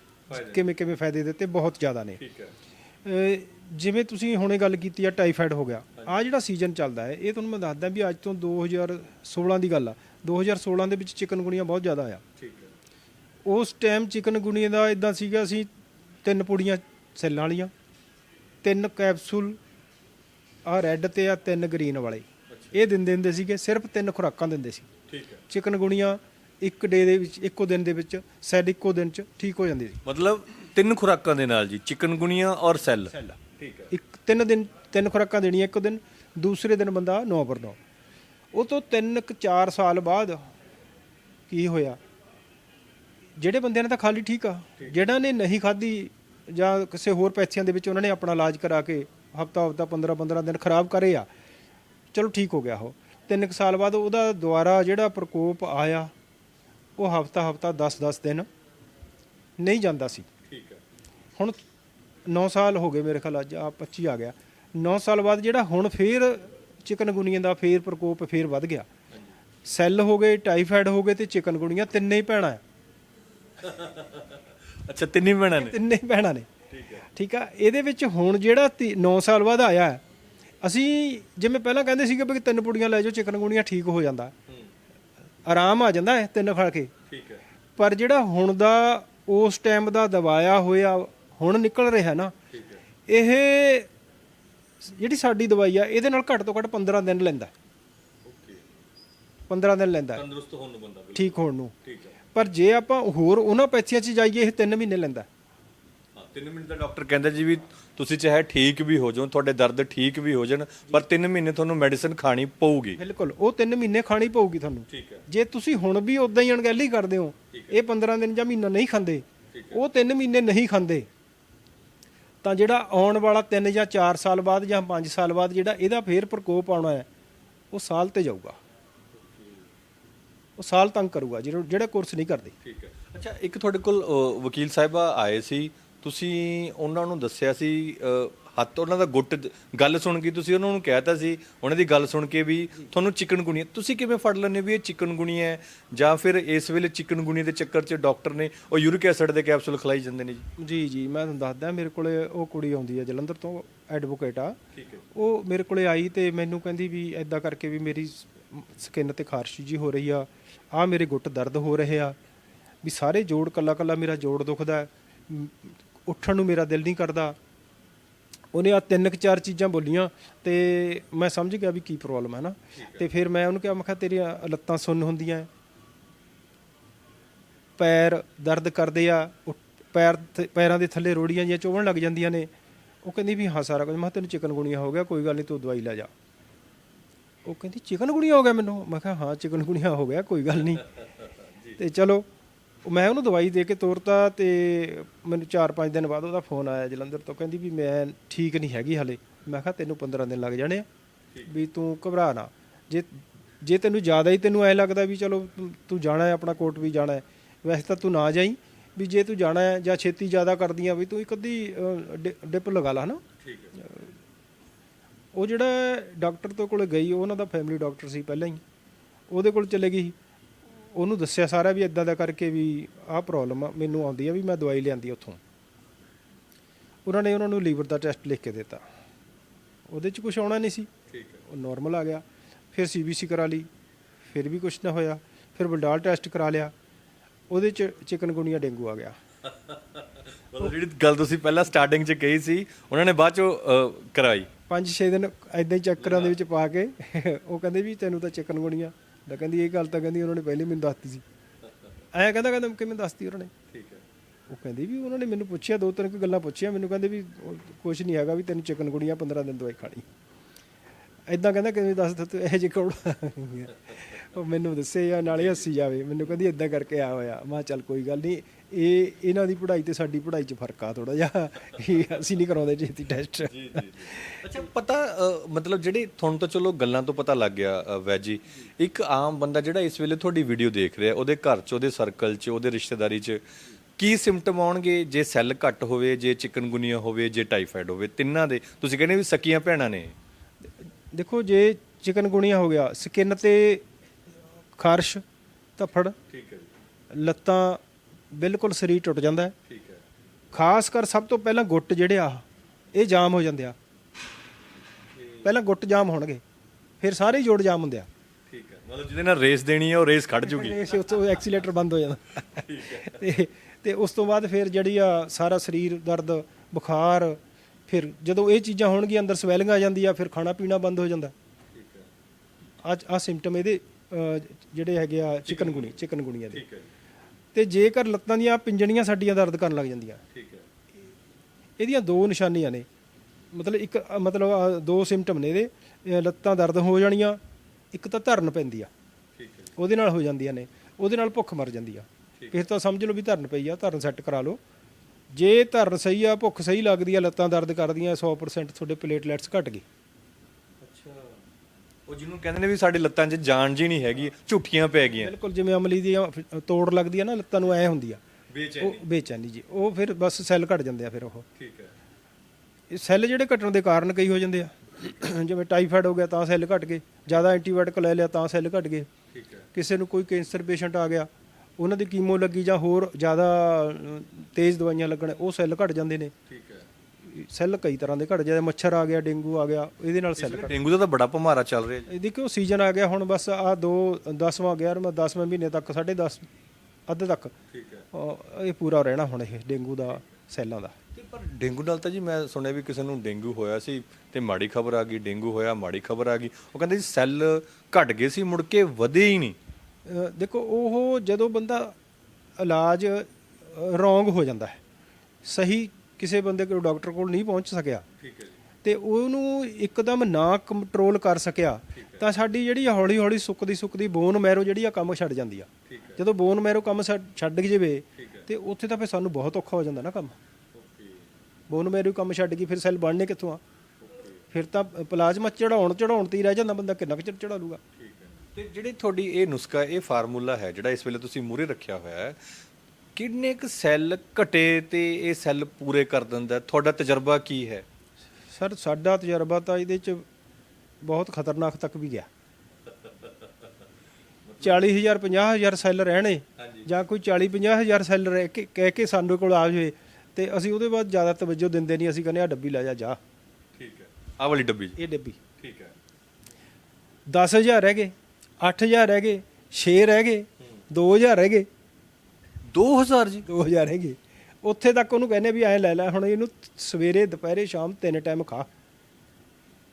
ਕਿਵੇਂ ਕਿਵੇਂ ਫਾਇਦੇ ਦਿੱਤੇ ਬਹੁਤ ਜ਼ਿਆਦਾ ਨੇ। ਠੀਕ ਹੈ। ਜਿਵੇਂ ਤੁਸੀਂ ਹੁਣੇ ਗੱਲ ਕੀਤੀ ਆ ਟਾਈਫਾਇਡ ਹੋ ਗਿਆ। ਆ ਜਿਹੜਾ ਸੀਜ਼ਨ ਚੱਲਦਾ ਹੈ ਇਹ ਤੁਹਾਨੂੰ ਮੈਂ ਦੱਸਦਾ ਵੀ ਅੱਜ ਤੋਂ 2016 ਦੀ ਗੱਲ ਆ। 2016 ਦੇ ਵਿੱਚ ਚਿਕਨਗੁਣੀਆ ਬਹੁਤ ਜ਼ਿਆਦਾ ਆਇਆ ਠੀਕ ਹੈ। ਉਸ ਟਾਈਮ ਚਿਕਨਗੁਣੀਆ ਦਾ ਇਦਾਂ ਸੀਗਾ ਅਸੀਂ ਤਿੰਨ ਪੁੜੀਆਂ ਸੈੱਲਾਂ ਵਾਲੀਆਂ ਤਿੰਨ ਕੈਪਸੂਲ ਆ ਰੈੱਡ ਤੇ ਆ ਤਿੰਨ ਗ੍ਰੀਨ ਵਾਲੇ। ਇਹ ਦਿੰਦੇ ਹੁੰਦੇ ਸੀਗੇ ਸਿਰਫ ਤਿੰਨ ਖੁਰਾਕਾਂ ਦਿੰਦੇ ਸੀ। ਠੀਕ ਹੈ। ਚਿਕਨਗੁਣੀਆ ਇੱਕ ਡੇ ਦੇ ਵਿੱਚ ਇੱਕੋ ਦਿਨ ਦੇ ਵਿੱਚ ਸੈੱਲ ਇੱਕੋ ਦਿਨ ਚ ਠੀਕ ਹੋ ਜਾਂਦੀ ਸੀ। ਮਤਲਬ ਤਿੰਨ ਖੁਰਾਕਾਂ ਦੇ ਨਾਲ ਜੀ ਚਿਕਨਗੁਨੀਆ ਔਰ ਸੈੱਲ। ਠੀਕ ਹੈ। ਇੱਕ ਤਿੰਨ ਦਿਨ ਤਿੰਨ ਖੁਰਾਕਾਂ ਦੇਣੀਆਂ ਇੱਕ ਦਿਨ ਦੂਸਰੇ ਦਿਨ ਬੰਦਾ ਨੌ ਪਰ ਨੌ ਉਹ ਤੋਂ 3-4 ਸਾਲ ਬਾਅਦ ਕੀ ਹੋਇਆ? ਜਿਹੜੇ ਬੰਦਿਆਂ ਨੇ ਤਾਂ ਖਾਲੀ ਠੀਕ ਆ। ਜਿਹੜਾ ਨੇ ਨਹੀਂ ਖਾਧੀ ਜਾਂ ਕਿਸੇ ਹੋਰ ਪੈਸਿਆਂ ਦੇ ਵਿੱਚ ਉਹਨਾਂ ਨੇ ਆਪਣਾ ਇਲਾਜ ਕਰਾ ਕੇ ਹਫਤਾ ਹਫਤਾ 15 15 ਦਿਨ ਖਰਾਬ ਕਰੇ ਆ ਚਲੋ ਠੀਕ ਹੋ ਗਿਆ ਉਹ। ਤਿੰਨ ਕੁ ਸਾਲ ਬਾਅਦ ਉਹਦਾ ਦੁਬਾਰਾ ਜਿਹੜਾ ਪ੍ਰਕੋਪ ਆਇਆ ਉਹ ਹਫਤਾ ਹਫਤਾ 10 10 ਦਿਨ ਨਹੀਂ ਜਾਂਦਾ ਸੀ। ਠੀਕ ਹੈ। ਹੁਣ 9 ਸਾਲ ਹੋ ਗਏ ਮੇਰੇ ਖਿਆਲ ਅੱਜ ਆ 25 ਆ ਗਿਆ। 9 ਸਾਲ ਬਾਅਦ ਜਿਹੜਾ ਹੁਣ ਫੇਰ ਚਿਕਨਗੁਨੀਆ ਦਾ ਫੇਰ ਪ੍ਰਕੋਪ ਫੇਰ ਵੱਧ ਗਿਆ। ਸੈੱਲ ਹੋ ਗਏ ਟਾਈਫਾਇਡ ਹੋ ਗਏ ਤੇ ਚਿਕਨਗੁਨੀਆ ਤਿੰਨੇ ਹੀ ਭੈਣਾਂ ਹੈ ਅੱਛਾ ਤਿੰਨੇ ਭੈਣਾਂ ਨੇ? ਤਿੰਨੇ ਹੀ ਭੈਣਾਂ ਨੇ। ਠੀਕ ਹੈ। ਠੀਕ ਆ ਇਹਦੇ ਵਿੱਚ ਹੁਣ ਜਿਹੜਾ 9 ਸਾਲ ਬਾਅਦ ਆਇਆ ਹੈ, ਅਸੀਂ ਜਿਵੇਂ ਪਹਿਲਾਂ ਕਹਿੰਦੇ ਸੀਗੇ ਵੀ ਤਿੰਨ ਪੁੜੀਆਂ ਲੈ ਜਾਓ ਚਿਕਨਗੁਨੀਆ ਠੀਕ ਹੋ ਜਾਂਦਾ। ਆਰਾਮ ਆ ਜਾਂਦਾ ਹੈ ਤਿੰਨ ਖਾ ਕੇ। ਠੀਕ ਹੈ। ਪਰ ਜਿਹੜਾ ਹੁਣ ਦਾ ਉਸ ਟਾਈਮ ਦਾ ਦਬਾਇਆ ਹੋਇਆ ਹੁਣ ਨਿਕਲ ਰਿਹਾ ਨਾ। ਇਹ ਜਿਹੜੀ ਸਾਡੀ ਦਵਾਈ ਆ ਇਹਦੇ ਨਾਲ ਘੱਟ ਤੋਂ ਘੱਟ 15 ਦਿਨ ਲੈਂਦਾ। ਓਕੇ। 15 ਦਿਨ ਲੈਂਦਾ। ਹੈ ਤੰਦਰੁਸਤ ਹੋਣ ਨੂੰ ਬੰਦਾ ਠੀਕ ਹੋਣ ਨੂੰ। ਠੀਕ ਹੈ। ਪਰ ਜੇ ਆਪਾਂ ਹੋਰ ਉਹਨਾਂ ਪੈਥੀਆਂ 'ਚ ਜਾਈਏ ਇਹ 3 ਮਹੀਨੇ ਲੈਂਦਾ। ਹਾਂ 3 ਮਹੀਨੇ ਦਾ ਡਾਕਟਰ ਕਹਿੰਦਾ ਜੀ ਵੀ ਤੁਸੀਂ ਚਾਹੇ ਠੀਕ ਵੀ ਹੋ ਜਾਓ ਤੁਹਾਡੇ ਦਰਦ ਠੀਕ ਵੀ ਹੋ ਜਾਣ ਪਰ 3 ਮਹੀਨੇ ਤੁਹਾਨੂੰ ਮੈਡੀਸਿਨ ਖਾਣੀ ਪਊਗੀ। ਬਿਲਕੁਲ ਉਹ 3 ਮਹੀਨੇ ਖਾਣੀ ਪਊਗੀ ਤੁਹਾਨੂੰ। ਠੀਕ ਹੈ। ਜੇ ਤੁਸੀਂ ਹੁਣ ਵੀ ਉਦਾਂ ਹੀ ਅਣਗਹਿਲੀ ਕਰਦੇ ਹੋ ਇਹ 15 ਦਿਨ ਜਾਂ ਮਹੀਨਾ ਨਹੀਂ ਖਾਂਦੇ ਉਹ 3 ਮਹੀਨੇ ਨਹੀਂ ਖਾਂਦੇ। ਤਾਂ ਜਿਹੜਾ ਆਉਣ ਵਾਲਾ 3 ਜਾਂ 4 ਸਾਲ ਬਾਅਦ ਜਾਂ 5 ਸਾਲ ਬਾਅਦ ਜਿਹੜਾ ਇਹਦਾ ਫੇਰ ਪ੍ਰਕੋਪ ਆਉਣਾ ਹੈ, ਉਹ ਸਾਲ ਤੇ ਜਾਊਗਾ। ਉਹ ਸਾਲ ਤੰਗ ਕਰੂਗਾ, ਜਿਹੜਾ ਜਿਹੜਾ ਕੋਰਸ ਨਹੀਂ ਕਰਦੇ। ਠੀਕ ਹੈ। ਅੱਛਾ, ਇੱਕ ਤੁਹਾਡੇ ਕੋਲ ਵਕੀਲ ਸਾਹਿਬ ਆਏ ਸੀ। ਤੁਸੀਂ ਉਹਨਾਂ ਨੂੰ ਦੱਸਿਆ ਸੀ ਹੱਥ ਉਹਨਾਂ ਦਾ ਗੁੱਟ ਗੱਲ ਸੁਣ ਕੇ ਤੁਸੀਂ ਉਹਨਾਂ ਨੂੰ ਕਹਿਤਾ ਸੀ ਉਹਨਾਂ ਦੀ ਗੱਲ ਸੁਣ ਕੇ ਵੀ ਤੁਹਾਨੂੰ ਚਿਕਨਗੁਨੀਆ ਤੁਸੀਂ ਕਿਵੇਂ ਫੜ ਲੈਂਦੇ ਵੀ ਇਹ ਚਿਕਨਗੁਨੀਆ ਹੈ? ਜਾਂ ਫਿਰ ਇਸ ਵੇਲੇ ਚਿਕਨਗੁਨੀਆ ਦੇ ਚੱਕਰ 'ਚ ਡਾਕਟਰ ਨੇ ਉਹ ਯੂਰਿਕ ਐਸਿਡ ਦੇ ਕੈਪਸੂਲ ਖਿਲਾਈ ਜਾਂਦੇ ਨੇ ਜੀ? ਜੀ ਜੀ ਮੈਂ ਤੁਹਾਨੂੰ ਦੱਸਦਾ ਮੇਰੇ ਕੋਲੇ ਉਹ ਕੁੜੀ ਆਉਂਦੀ ਹੈ ਜਲੰਧਰ ਤੋਂ ਐਡਵੋਕੇਟ ਆ। ਉਹ ਮੇਰੇ ਕੋਲੇ ਆਈ ਤੇ ਮੈਨੂੰ ਕਹਿੰਦੀ ਵੀ ਐਦਾਂ ਕਰਕੇ ਵੀ ਮੇਰੀ ਸਕਿਨ ਤੇ ਖਾਰਸ਼ ਜੀ ਹੋ ਰਹੀ ਆ ਆ ਮੇਰੇ ਗੁੱਟ ਦਰਦ ਹੋ ਰਹੇ ਆ। ਵੀ ਸਾਰੇ ਜੋੜ ਕੱਲਾ ਕੱਲਾ ਮੇਰਾ ਜੋੜ ਦੁਖਦਾ ਉੱਠਣ ਨੂੰ ਮੇਰਾ ਦਿਲ ਨਹੀਂ ਕਰਦਾ। ਉਹਨੇ ਆ ਤਿੰਨ ਕੁ ਚਾਰ ਚੀਜ਼ਾਂ ਬੋਲੀਆਂ ਤੇ ਮੈਂ ਸਮਝ ਗਿਆ ਵੀ ਕੀ ਪ੍ਰੋਬਲਮ ਹੈ ਨਾ। ਤੇ ਫਿਰ ਮੈਂ ਉਹਨੂੰ ਕਿਹਾ ਮੈਂ ਕਿਹਾ ਤੇਰੀਆਂ ਲੱਤਾਂ ਸੁੰਨ ਹੁੰਦੀਆਂ। ਪੈਰ ਦਰਦ ਕਰਦੇ ਆ ਪੈਰ ਪੈਰਾਂ ਦੇ ਥੱਲੇ ਰੋੜੀਆਂ ਜੀਆਂ ਚੋਵਣ ਲੱਗ ਜਾਂਦੀਆਂ ਨੇ। ਉਹ ਕਹਿੰਦੀ ਵੀ ਹਾਂ ਸਾਰਾ ਕੁਝ। ਮੈਂ ਤੈਨੂੰ ਚਿਕਨਗੁਣੀਆ ਹੋ ਗਿਆ ਕੋਈ ਗੱਲ ਨਹੀਂ ਤੂੰ ਦਵਾਈ ਲੈ ਜਾ। ਉਹ ਕਹਿੰਦੀ ਚਿਕਨਗੁਣੀਆ ਹੋ ਗਿਆ ਮੈਨੂੰ? ਮੈਂ ਕਿਹਾ ਹਾਂ ਚਿਕਨਗੁਣੀਆ ਹੋ ਗਿਆ ਕੋਈ ਗੱਲ ਨਹੀਂ ਤੇ ਚਲੋ ਮੈਂ ਉਹਨੂੰ ਦਵਾਈ ਦੇ ਕੇ ਤੋਰਤਾ ਤੇ ਮੈਨੂੰ 4-5 ਦਿਨ ਬਾਅਦ ਉਹਦਾ ਫੋਨ ਆਇਆ ਜਲੰਧਰ ਤੋਂ ਕਹਿੰਦੀ ਵੀ ਮੈਂ ਠੀਕ ਨਹੀਂ ਹੈਗੀ ਹਲੇ। ਮੈਂ ਕਿਹਾ ਤੈਨੂੰ 15 ਦਿਨ ਲੱਗ ਜਾਣੇ ਆ ਵੀ ਤੂੰ ਘਬਰਾ ਨਾ। ਜੇ ਜੇ ਤੈਨੂੰ ਜ਼ਿਆਦਾ ਹੀ ਤੈਨੂੰ ਐ ਲੱਗਦਾ ਵੀ ਚਲੋ ਤੂੰ- ਜਾਣਾ ਹੈ ਆਪਣਾ ਕੋਰਟ ਵੀ ਜਾਣਾ ਹੈ ਵੈਸੇ ਤਾਂ ਤੂੰ ਨਾ ਜਾਈ ਵੀ ਜੇ ਤੂੰ ਜਾਣਾ ਹੈ ਜਾਂ ਛੇਤੀ ਜ਼ਿਆਦਾ ਕਰਦੀਆਂ ਵੀ ਤੂੰ ਇੱਕ ਅੱਧੀ ਡਿਪ ਲਗਾ ਲਾ ਹਨਾ। ਠੀਕ ਹੈ। ਉਹ ਜਿਹੜਾ ਡਾਕਟਰ ਤੋਂ ਕੋਲ ਗਈ ਉਹਨਾਂ ਦਾ ਫੈਮਿਲੀ ਡਾਕਟਰ ਸੀ ਪਹਿਲਾਂ ਹੀ। ਉਹਦੇ ਕੋਲ ਚਲੇ ਗਈ। ਉਹਨੂੰ ਦੱਸਿਆ ਸਾਰਾ ਵੀ ਇਦਾਂ ਦਾ ਕਰਕੇ ਵੀ ਆਹ ਪ੍ਰੋਬਲਮ ਆ ਮੈਨੂੰ ਆਉਂਦੀ ਆ ਵੀ ਮੈਂ ਦਵਾਈ ਲਿਆਂਦੀ ਉੱਥੋਂ। ਉਹਨਾਂ ਨੇ ਉਹਨਾਂ ਨੂੰ ਲੀਵਰ ਦਾ ਟੈਸਟ ਲਿਖ ਕੇ ਦਿੱਤਾ। ਉਹਦੇ 'ਚ ਕੁਝ ਆਉਣਾ ਨਹੀਂ ਸੀ। ਠੀਕ ਹੈ। ਉਹ ਨਾਰਮਲ ਆ ਗਿਆ। ਫਿਰ ਸੀਬੀਸੀ ਕਰਾ ਲਈ। ਫਿਰ ਵੀ ਕੁਝ ਨਾ ਹੋਇਆ। ਫਿਰ ਬਲਡਾਲ ਟੈਸਟ ਕਰਾ ਲਿਆ। ਉਹਦੇ 'ਚ ਚਿਕਨਗੁਨੀਆ ਡੇਂਗੂ ਆ ਗਿਆ। ਮਤਲਬ ਜਿਹੜੀ ਗੱਲ ਤੁਸੀਂ ਪਹਿਲਾਂ ਸਟਾਰਟਿੰਗ 'ਚ ਕਹੀ ਸੀ ਉਹਨਾਂ ਨੇ ਬਾਅਦ 'ਚੋਂ ਕਰਾਈ। 5-6 ਦਿਨ ਐਦਾਂ ਹੀ ਚੱਕਰਾਂ ਦੇ ਵਿੱਚ ਪਾ ਕੇ ਉਹ ਕਹਿੰਦੇ ਵੀ ਤੈਨੂੰ ਤਾਂ ਚਿਕਨਗੁਨੀਆ ਤਾਂ ਕਹਿੰਦੀ ਇਹ ਗੱਲ ਤਾਂ ਕਹਿੰਦੀ ਉਹਨਾਂ ਨੇ ਪਹਿਲੇ ਮੈਨੂੰ ਦੱਸਤੀ ਸੀ। ਐਂ ਕਹਿੰਦਾ ਕਹਿੰਦਾ ਕਿਵੇਂ ਦੱਸਤੀ ਉਹਨਾਂ ਨੇ। ਠੀਕ ਹੈ। ਉਹ ਕਹਿੰਦੀ ਵੀ ਉਹਨਾਂ ਨੇ ਮੈਨੂੰ ਪੁੱਛਿਆ ਦੋ ਤਿੰਨ ਕੁ ਗੱਲਾਂ ਪੁੱਛੀਆਂ ਮੈਨੂੰ ਕਹਿੰਦੇ ਵੀ ਕੁਝ ਨਹੀਂ ਹੈਗਾ ਵੀ ਤੈਨੂੰ ਚਿਕਨਗੁਨੀਆ 15 ਦਿਨ ਦਵਾਈ ਖਾਣੀ। ਐਦਾਂ ਕਹਿੰਦਾ ਕਿਵੇਂ ਦੱਸ ਦਿੱਤਾ ਇਹ ਜਿਹੇ ਕੌਣ ਉਹ ਮੈਨੂੰ ਦੱਸੇ ਜਾਂ ਨਾਲੇ ਹੱਸੀ ਜਾਵੇ। ਮੈਨੂੰ ਕਹਿੰਦੀ ਐਦਾਂ ਕਰਕੇ ਆ ਹੋਇਆ। ਮੈਂ ਚੱਲ ਕੋਈ ਗੱਲ ਨਹੀਂ ਇਹ ਇਹਨਾਂ ਦੀ ਪੜ੍ਹਾਈ ਤੇ ਸਾਡੀ ਪੜ੍ਹਾਈ 'ਚ ਫ਼ਰਕ ਆ ਥੋੜਾ ਜਿਹਾ। ਵੀ ਅਸੀਂ ਨਹੀਂ ਕਰਾਉਂਦੇ ਛੇਤੀ ਟੈਸਟ ਜੀ ਜੀ ਅੱਛਾ ਪਤਾ ਮਤਲਬ ਜਿਹੜੀ ਤੁਹਾਨੂੰ ਤਾਂ ਚਲੋ ਗੱਲਾਂ ਤੋਂ ਪਤਾ ਲੱਗ ਗਿਆ ਵੈਜੀ ਇੱਕ ਆਮ ਬੰਦਾ ਜਿਹੜਾ ਇਸ ਵੇਲੇ ਤੁਹਾਡੀ ਵੀਡੀਓ ਦੇਖ ਰਿਹਾ ਉਹਦੇ ਘਰ 'ਚ ਉਹਦੇ ਸਰਕਲ 'ਚ ਉਹਦੇ ਰਿਸ਼ਤੇਦਾਰੀ 'ਚ ਕੀ ਸਿੰਪਟਮ ਆਉਣਗੇ? ਜੇ ਸੈੱਲ ਘੱਟ ਹੋਵੇ ਜੇ ਚਿਕਨਗੁਨੀਆ ਹੋਵੇ ਜੇ ਟਾਈਫਾਇਡ ਹੋਵੇ ਤਿੰਨਾਂ ਦੇ। ਤੁਸੀਂ ਕਹਿੰਦੇ ਵੀ ਸਕੀਆਂ ਭੈਣਾਂ ਨੇ। ਦੇਖੋ ਜੇ ਚਿਕਨਗੁਣੀਆ ਹੋ ਗਿਆ ਸਕਿਨ ਤੇ ਖਾਰਸ਼ ਧੱਫੜ ਠੀਕ ਹੈ ਜੀ। ਲੱਤਾਂ ਬਿਲਕੁਲ ਸਰੀਰ ਟੁੱਟ ਜਾਂਦਾ ਹੈ। ਠੀਕ ਹੈ। ਖਾਸ ਕਰ ਸਭ ਤੋਂ ਪਹਿਲਾਂ ਗੁੱਟ ਜਿਹੜੇ ਆ ਇਹ ਜਾਮ ਹੋ ਜਾਂਦੇ ਆ। ਪਹਿਲਾਂ ਗੁੱਟ ਜਾਮ ਹੋਣਗੇ ਫਿਰ ਸਾਰੇ ਹੀ ਜੋੜ ਜਾਮ ਹੁੰਦੇ ਆ। ਠੀਕ ਹੈ ਮਤਲਬ ਜਿਹਦੇ ਨਾਲ ਰੇਸ ਦੇਣੀ ਹੈ ਉਹ ਰੇਸ ਖੜ ਜੂਗੀ। ਇਸ ਉੱਤੋਂ ਐਕਸੀਲੇਟਰ ਬੰਦ ਹੋ ਜਾਂਦਾ। ਤੇ ਤੇ ਉਸ ਤੋਂ ਬਾਅਦ ਫਿਰ ਜਿਹੜੀ ਆ ਸਾਰਾ ਸਰੀਰ ਦਰਦ ਬੁਖਾਰ ਫਿਰ ਜਦੋਂ ਇਹ ਚੀਜ਼ਾਂ ਹੋਣਗੀਆਂ ਅੰਦਰ ਸਵੈਲਿੰਗ ਆ ਜਾਂਦੀ ਆ ਫਿਰ ਖਾਣਾ ਪੀਣਾ ਬੰਦ ਹੋ ਜਾਂਦਾ। ਠੀਕ ਹੈ। ਅੱਜ ਆ ਸਿੰਪਟਮ ਇਹਦੇ ਜਿਹੜੇ ਹੈਗੇ ਆ ਚਿਕਨਗੁਣੀ ਚਿਕਨਗੁਣੀਆ ਦੇ। ਠੀਕ ਹੈ ਤੇ ਜੇਕਰ ਲੱਤਾਂ ਦੀਆਂ ਪਿੰਜਣੀਆਂ ਸਾਡੀਆਂ ਦਰਦ ਕਰਨ ਲੱਗ ਜਾਂਦੀਆਂ। ਠੀਕ ਹੈ। ਇਹਦੀਆਂ ਦੋ ਨਿਸ਼ਾਨੀਆਂ ਨੇ। ਮਤਲਬ ਇੱਕ ਅ, ਮਤਲਬ ਅ, ਦੋ ਸਿੰਪਟਮ ਨੇ ਇਹਦੇ। ਇਹ ਲੱਤਾਂ ਦਰਦ ਹੋ ਜਾਣੀਆਂ ਇੱਕ ਤਾਂ ਧਰਨ ਪੈਂਦੀ ਆ ਠੀਕ ਹੈ। ਉਹਦੇ ਨਾਲ ਹੋ ਜਾਂਦੀਆਂ ਨੇ। ਉਹਦੇ ਨਾਲ ਭੁੱਖ ਮਰ ਜਾਂਦੀ ਆ ਫਿਰ ਤਾਂ ਸਮਝ ਲਓ ਵੀ ਧਰਨ ਪਈ ਆ ਧਰਨ ਸੈੱਟ ਕਰਾ ਲਓ। ਜੇ ਧਰਨ ਸਹੀ ਆ ਭੁੱਖ ਸਹੀ ਲੱਗਦੀ ਆ ਲੱਤਾਂ ਦਰਦ ਕਰਦੀਆਂ 100% ਤੁਹਾਡੇ ਪਲੇਟਲੈਟਸ ਘਟ ਗਏ। ਉਹ ਜਿਹਨੂੰ ਕਹਿੰਦੇ ਨੇ ਵੀ ਸਾਡੇ ਲੱਤਾਂ 'ਚ ਜਾਨ ਜੀ ਨਹੀਂ ਹੈਗੀ ਝੁੱਠੀਆਂ ਪੈ ਗਈਆਂ। ਬਿਲਕੁਲ ਜਿਵੇਂ ਅਮਲੀ ਦੀ ਤੋੜ ਲੱਗਦੀ ਆ ਨਾ ਲੱਤਾਂ ਨੂੰ ਐ ਹੁੰਦੀ ਆ। ਉਹ ਬੇਚੈਨੀ ਜੀ। ਉਹ ਫਿਰ ਬਸ ਸੈੱਲ ਘਟ ਜਾਂਦੇ ਆ ਫਿਰ ਉਹ। ਠੀਕ ਹੈ। ਇਹ ਸੈੱਲ ਜਿਹੜੇ ਘਟਣ ਦੇ ਕਾਰਨ ਕਈ ਹੋ ਜਾਂਦੇ ਆ। ਜਿਵੇਂ ਟਾਈਫਾਇਡ ਹੋ ਗਿਆ ਤਾਂ ਸੈੱਲ ਘਟ ਗਏ। ਜ਼ਿਆਦਾ ਐਂਟੀਬਾਇਓਟਿਕ ਲੈ ਲਿਆ ਤਾਂ ਸੈੱਲ ਘਟ ਗਏ। ਠੀਕ ਹੈ। ਕਿਸੇ ਨੂੰ ਕੋਈ ਕੈਂਸਰ ਪੇਸ਼ੈਂਟ ਆ ਗਿਆ ਉਹਨਾਂ ਦੀ ਕੀਮੋ ਲੱਗੀ ਜਾਂ ਹੋਰ ਜ਼ਿਆਦਾ ਤੇਜ਼ ਦਵਾਈਆਂ ਲੱਗਣ ਉਹ ਸੈੱਲ ਘਟ ਜਾਂਦੇ ਨੇ। ਠੀਕ ਹੈ ਸੈੱਲ ਕਈ ਤਰ੍ਹਾਂ ਦੇ ਘਟ ਜਾਂਦੇ ਮੱਛਰ ਆ ਗਿਆ ਡੇਂਗੂ ਆ ਗਿਆ ਇਹਦੇ ਨਾਲ ਸੈੱਲ ਡੇਂਗੂ ਦਾ ਤਾਂ ਬੜਾ ਭਮਾਰਾ ਚੱਲ ਰਿਹਾ ਜੀ। ਕਿਉਂ ਸੀਜ਼ਨ ਆ ਗਿਆ ਹੁਣ ਬਸ ਆ ਦੋ 10ਵਾਂ 11ਵਾਂ 10ਵੇਂ ਮਹੀਨੇ ਤੱਕ 10.5 ਅੱਧੇ ਤੱਕ। ਠੀਕ ਹੈ। ਇਹ ਪੂਰਾ ਰਹਿਣਾ ਹੁਣ ਇਹ ਡੇਂਗੂ ਦਾ ਸੈੱਲਾਂ ਦਾ। ਪਰ ਡੇਂਗੂ ਨਾਲ ਤਾਂ ਜੀ ਮੈਂ ਸੁਣਿਆ ਵੀ ਕਿਸੇ ਨੂੰ ਡੇਂਗੂ ਹੋਇਆ ਸੀ ਤੇ ਮਾੜੀ ਖਬਰ ਆ ਗਈ ਡੇਂਗੂ ਹੋਇਆ ਮਾੜੀ ਖਬਰ ਆ ਗਈ। ਉਹ ਕਹਿੰਦੇ ਜੀ ਸੈੱਲ ਘਟ ਗਏ ਸੀ ਮੁੜ ਕੇ ਵਧੇ ਹੀ ਨਹੀਂ। ਦੇਖੋ ਉਹ ਜਦੋਂ ਬੰਦਾ ਇਲਾਜ ਰੋਂਗ ਹੋ ਜਾਂਦਾ ਹੈ ਸਹੀ ਕਿਸੇ ਬੰਦੇ ਕੋਲ ਡਾਕਟਰ ਕੋਲ ਨਹੀਂ ਪਹੁੰਚ ਸਕਿਆ। ਠੀਕ ਹੈ ਜੀ। ਤੇ ਉਹਨੂੰ ਇੱਕਦਮ ਨਾ ਕੰਟਰੋਲ ਕਰ ਸਕਿਆ ਤਾਂ ਸਾਡੀ ਜਿਹੜੀ ਹੌਲੀ ਹੌਲੀ ਸੁੱਕਦੀ ਸੁੱਕਦੀ ਬੋਨ ਮੈਰੋ ਜਿਹੜੀ ਆ ਕੰਮ ਛੱਡ ਜਾਂਦੀ ਆ। ਠੀਕ ਜਦੋਂ ਬੋਨ ਮੈਰੋ ਕੰਮ ਛੱਡ- ਜਾਵੇ ਤੇ ਉੱਥੇ ਤਾਂ ਫਿਰ ਸਾਨੂੰ ਬਹੁਤ ਔਖਾ ਹੋ ਜਾਂਦਾ ਨਾ ਕੰਮ। ਓਕੇ। ਬੋਨ ਮੈਰੋ ਕੰਮ ਛੱਡ ਗਈ ਫਿਰ ਸੈੱਲ ਬਣਨੇ ਕਿੱਥੋਂ ਆ? ਫਿਰ ਤਾਂ ਪਲਾਜ਼ਮਾ ਚੜਾਉਣ ਚੜਾਉਣ ਤੇ ਹੀ ਰਹਿ ਜਾਂਦਾ ਬੰਦਾ ਕਿੰਨਾ ਕੁ ਚਿਰ ਚੜਾ ਲੂਗਾ? ਠੀਕ ਹੈ। ਤੇ ਜਿਹੜੀ ਤੁਹਾਡੀ ਇਹ ਨੁਸਖਾ ਇਹ ਫਾਰਮੂਲਾ ਹੈ ਜਿਹੜਾ ਇਸ ਵੇਲੇ ਤੁਸੀਂ ਮੂਰੇ ਰੱਖਿਆ ਹੋਇਆ ਹੈ ਕਿੰਨੇ ਕੁ ਸੈੱਲ ਘਟੇ ਤੇ ਇਹ ਸੈੱਲ ਪੂਰੇ ਕਰ ਦਿੰਦਾ? ਹੈ? ਤੁਹਾਡਾ ਤਜਰਬਾ ਕੀ ਹੈ? ਸਰ ਸਾਡਾ ਤਜਰਬਾ ਤਾਂ ਇਹਦੇ ਚ ਬਹੁਤ ਖਤਰਨਾਕ ਤੱਕ ਵੀ ਗਿਆ। 40000 50000 ਸੈੱਲ ਰਹਿਣੇ ਜਾਂ ਕੋਈ 40 50000 ਸੈੱਲ ਰਹਿ ਕੇ ਕਹਿ ਕੇ ਸਾਡੇ ਕੋਲ ਆ ਜਾਵੇ ਤੇ ਅਸੀਂ ਉਹਦੇ ਬਾਅਦ ਜ਼ਿਆਦਾ ਤਵੱਜੋ ਦਿੰਦੇ ਨਹੀਂ ਅਸੀਂ ਕਹਿੰਦੇ ਆ ਡੱਬੀ ਲੈ ਜਾ ਜਾ। ਠੀਕ ਹੈ। ਆਹ ਵਾਲੀ ਡੱਬੀ ਜੀ। ਇਹ ਡੱਬੀ। ਠੀਕ ਹੈ। 10000 ਰਹਿ ਗਏ 8000 ਰਹਿ ਗਏ 6 ਰਹਿ ਗਏ 2000 ਰਹਿ ਗਏ। 2000 ਜੀ। 2000 ਰਹਿ ਗਏ ਉੱਥੇ ਤੱਕ ਉਹਨੂੰ ਕਹਿੰਦੇ ਵੀ ਐਂ ਲੈ ਲੈ ਹੁਣ ਇਹਨੂੰ ਸਵੇਰੇ ਦੁਪਹਿਰੇ ਸ਼ਾਮ ਤਿੰਨ ਟਾਈਮ ਖਾ।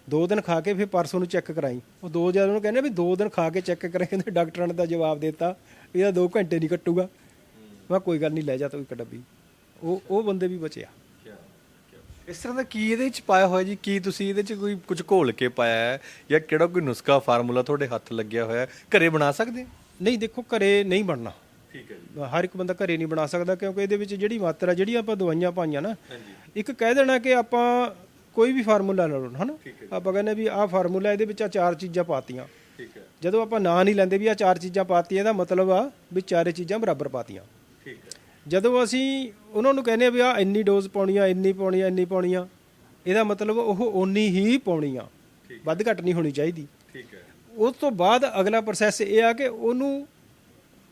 ਦੋ ਦਿਨ ਖਾ ਕੇ ਫਿਰ ਪਰਸੋਂ ਨੂੰ ਚੈੱਕ ਕਰਾਈ। ਉਹ ਦੋ ਜਦ ਉਹਨੂੰ ਕਹਿੰਦੇ ਵੀ ਦੋ ਦਿਨ ਖਾ ਕੇ ਚੈੱਕ ਕਰਾਈ ਕਹਿੰਦੇ ਡਾਕਟਰਾਂ ਨੇ ਤਾਂ ਜਵਾਬ ਦਿੱਤਾ ਇਹਦਾ 2 ਘੰਟੇ ਨਹੀਂ ਕੱਟੂਗਾ। ਮੈਂ ਕਿਹਾ ਕੋਈ ਗੱਲ ਨਹੀਂ ਲੈ ਜਾ ਤੂੰ ਇੱਕ ਡੱਬੀ। ਉਹ ਉਹ ਬੰਦੇ ਵੀ ਬਚਿਆ ਇਸ ਤਰ੍ਹਾਂ ਦਾ ਕੀ ਇਹਦੇ ਚ ਪਾਇਆ ਹੋਇਆ ਜੀ? ਕੀ ਤੁਸੀਂ ਇਹਦੇ ਚ ਕੋਈ ਕੁਝ ਘੋਲ ਕੇ ਪਾਇਆ ਹੈ? ਜਾਂ ਕਿਹੜਾ ਕੋਈ ਨੁਸਖਾ ਫਾਰਮੂਲਾ ਤੁਹਾਡੇ ਹੱਥ ਲੱਗਿਆ ਹੋਇਆ ਹੈ? ਘਰੇ ਬਣਾ ਸਕਦੇ ਨਹੀਂ ਦੇਖੋ ਘਰੇ ਨਹੀਂ ਬਣਨਾ। ਠੀਕ ਹੈ ਜੀ। ਹਰ ਇੱਕ ਬੰਦਾ ਘਰੇ ਨਹੀਂ ਬਣਾ ਸਕਦਾ ਕਿਉਂਕਿ ਇਹਦੇ ਵਿੱਚ ਜਿਹੜੀ ਮਾਤਰਾ ਜਿਹੜੀ ਆਪਾਂ ਦਵਾਈਆਂ ਪਾਈਆਂ ਨਾ ਇੱਕ ਕਹਿ ਦੇਣਾ ਕਿ ਆਪਾਂ ਕੋਈ ਵੀ ਫਾਰਮੂਲਾ ਲੈ ਲਓ ਹਨਾ। ਆਪਾਂ ਕਹਿੰਦੇ ਵੀ ਆਹ ਫਾਰਮੂਲਾ ਇਹਦੇ ਵਿੱਚ ਆ ਚਾਰ ਚੀਜ਼ਾਂ ਪਾਤੀਆਂ। ਠੀਕ ਹੈ। ਜਦੋਂ ਆਪਾਂ ਨਾਂ ਨਹੀਂ ਲੈਂਦੇ ਵੀ ਆ ਚਾਰ ਚੀਜ਼ਾਂ ਪਾਤੀਆਂ ਇਹਦਾ ਮਤਲਬ ਆ ਵੀ ਚਾਰੇ ਚੀਜ਼ਾਂ ਬਰਾਬਰ ਪਾਤੀਆਂ। ਠੀਕ ਹੈ। ਜਦੋਂ ਅਸੀਂ ਉਹਨਾਂ ਨੂੰ ਕਹਿੰਦੇ ਆ ਵੀ ਆ ਇੰਨੀ ਡੋਜ਼ ਪਾਉਣੀ ਆ ਇੰਨੀ ਪਾਉਣੀ ਆ ਇੰਨੀ ਪਾਉਣੀ ਆ ਇਹਦਾ ਮਤਲਬ ਉਹ ਓਨੀ ਹੀ ਪਾਉਣੀ ਆ ਵੱਧ ਘੱਟ ਨਹੀਂ ਹੋਣੀ ਚਾਹੀਦੀ। ਠੀਕ ਹੈ। ਉਸ ਤੋਂ ਬਾਅਦ ਅਗਲਾ ਪ੍ਰੋਸੈਸ ਇਹ ਆ ਕਿ ਉਹਨੂੰ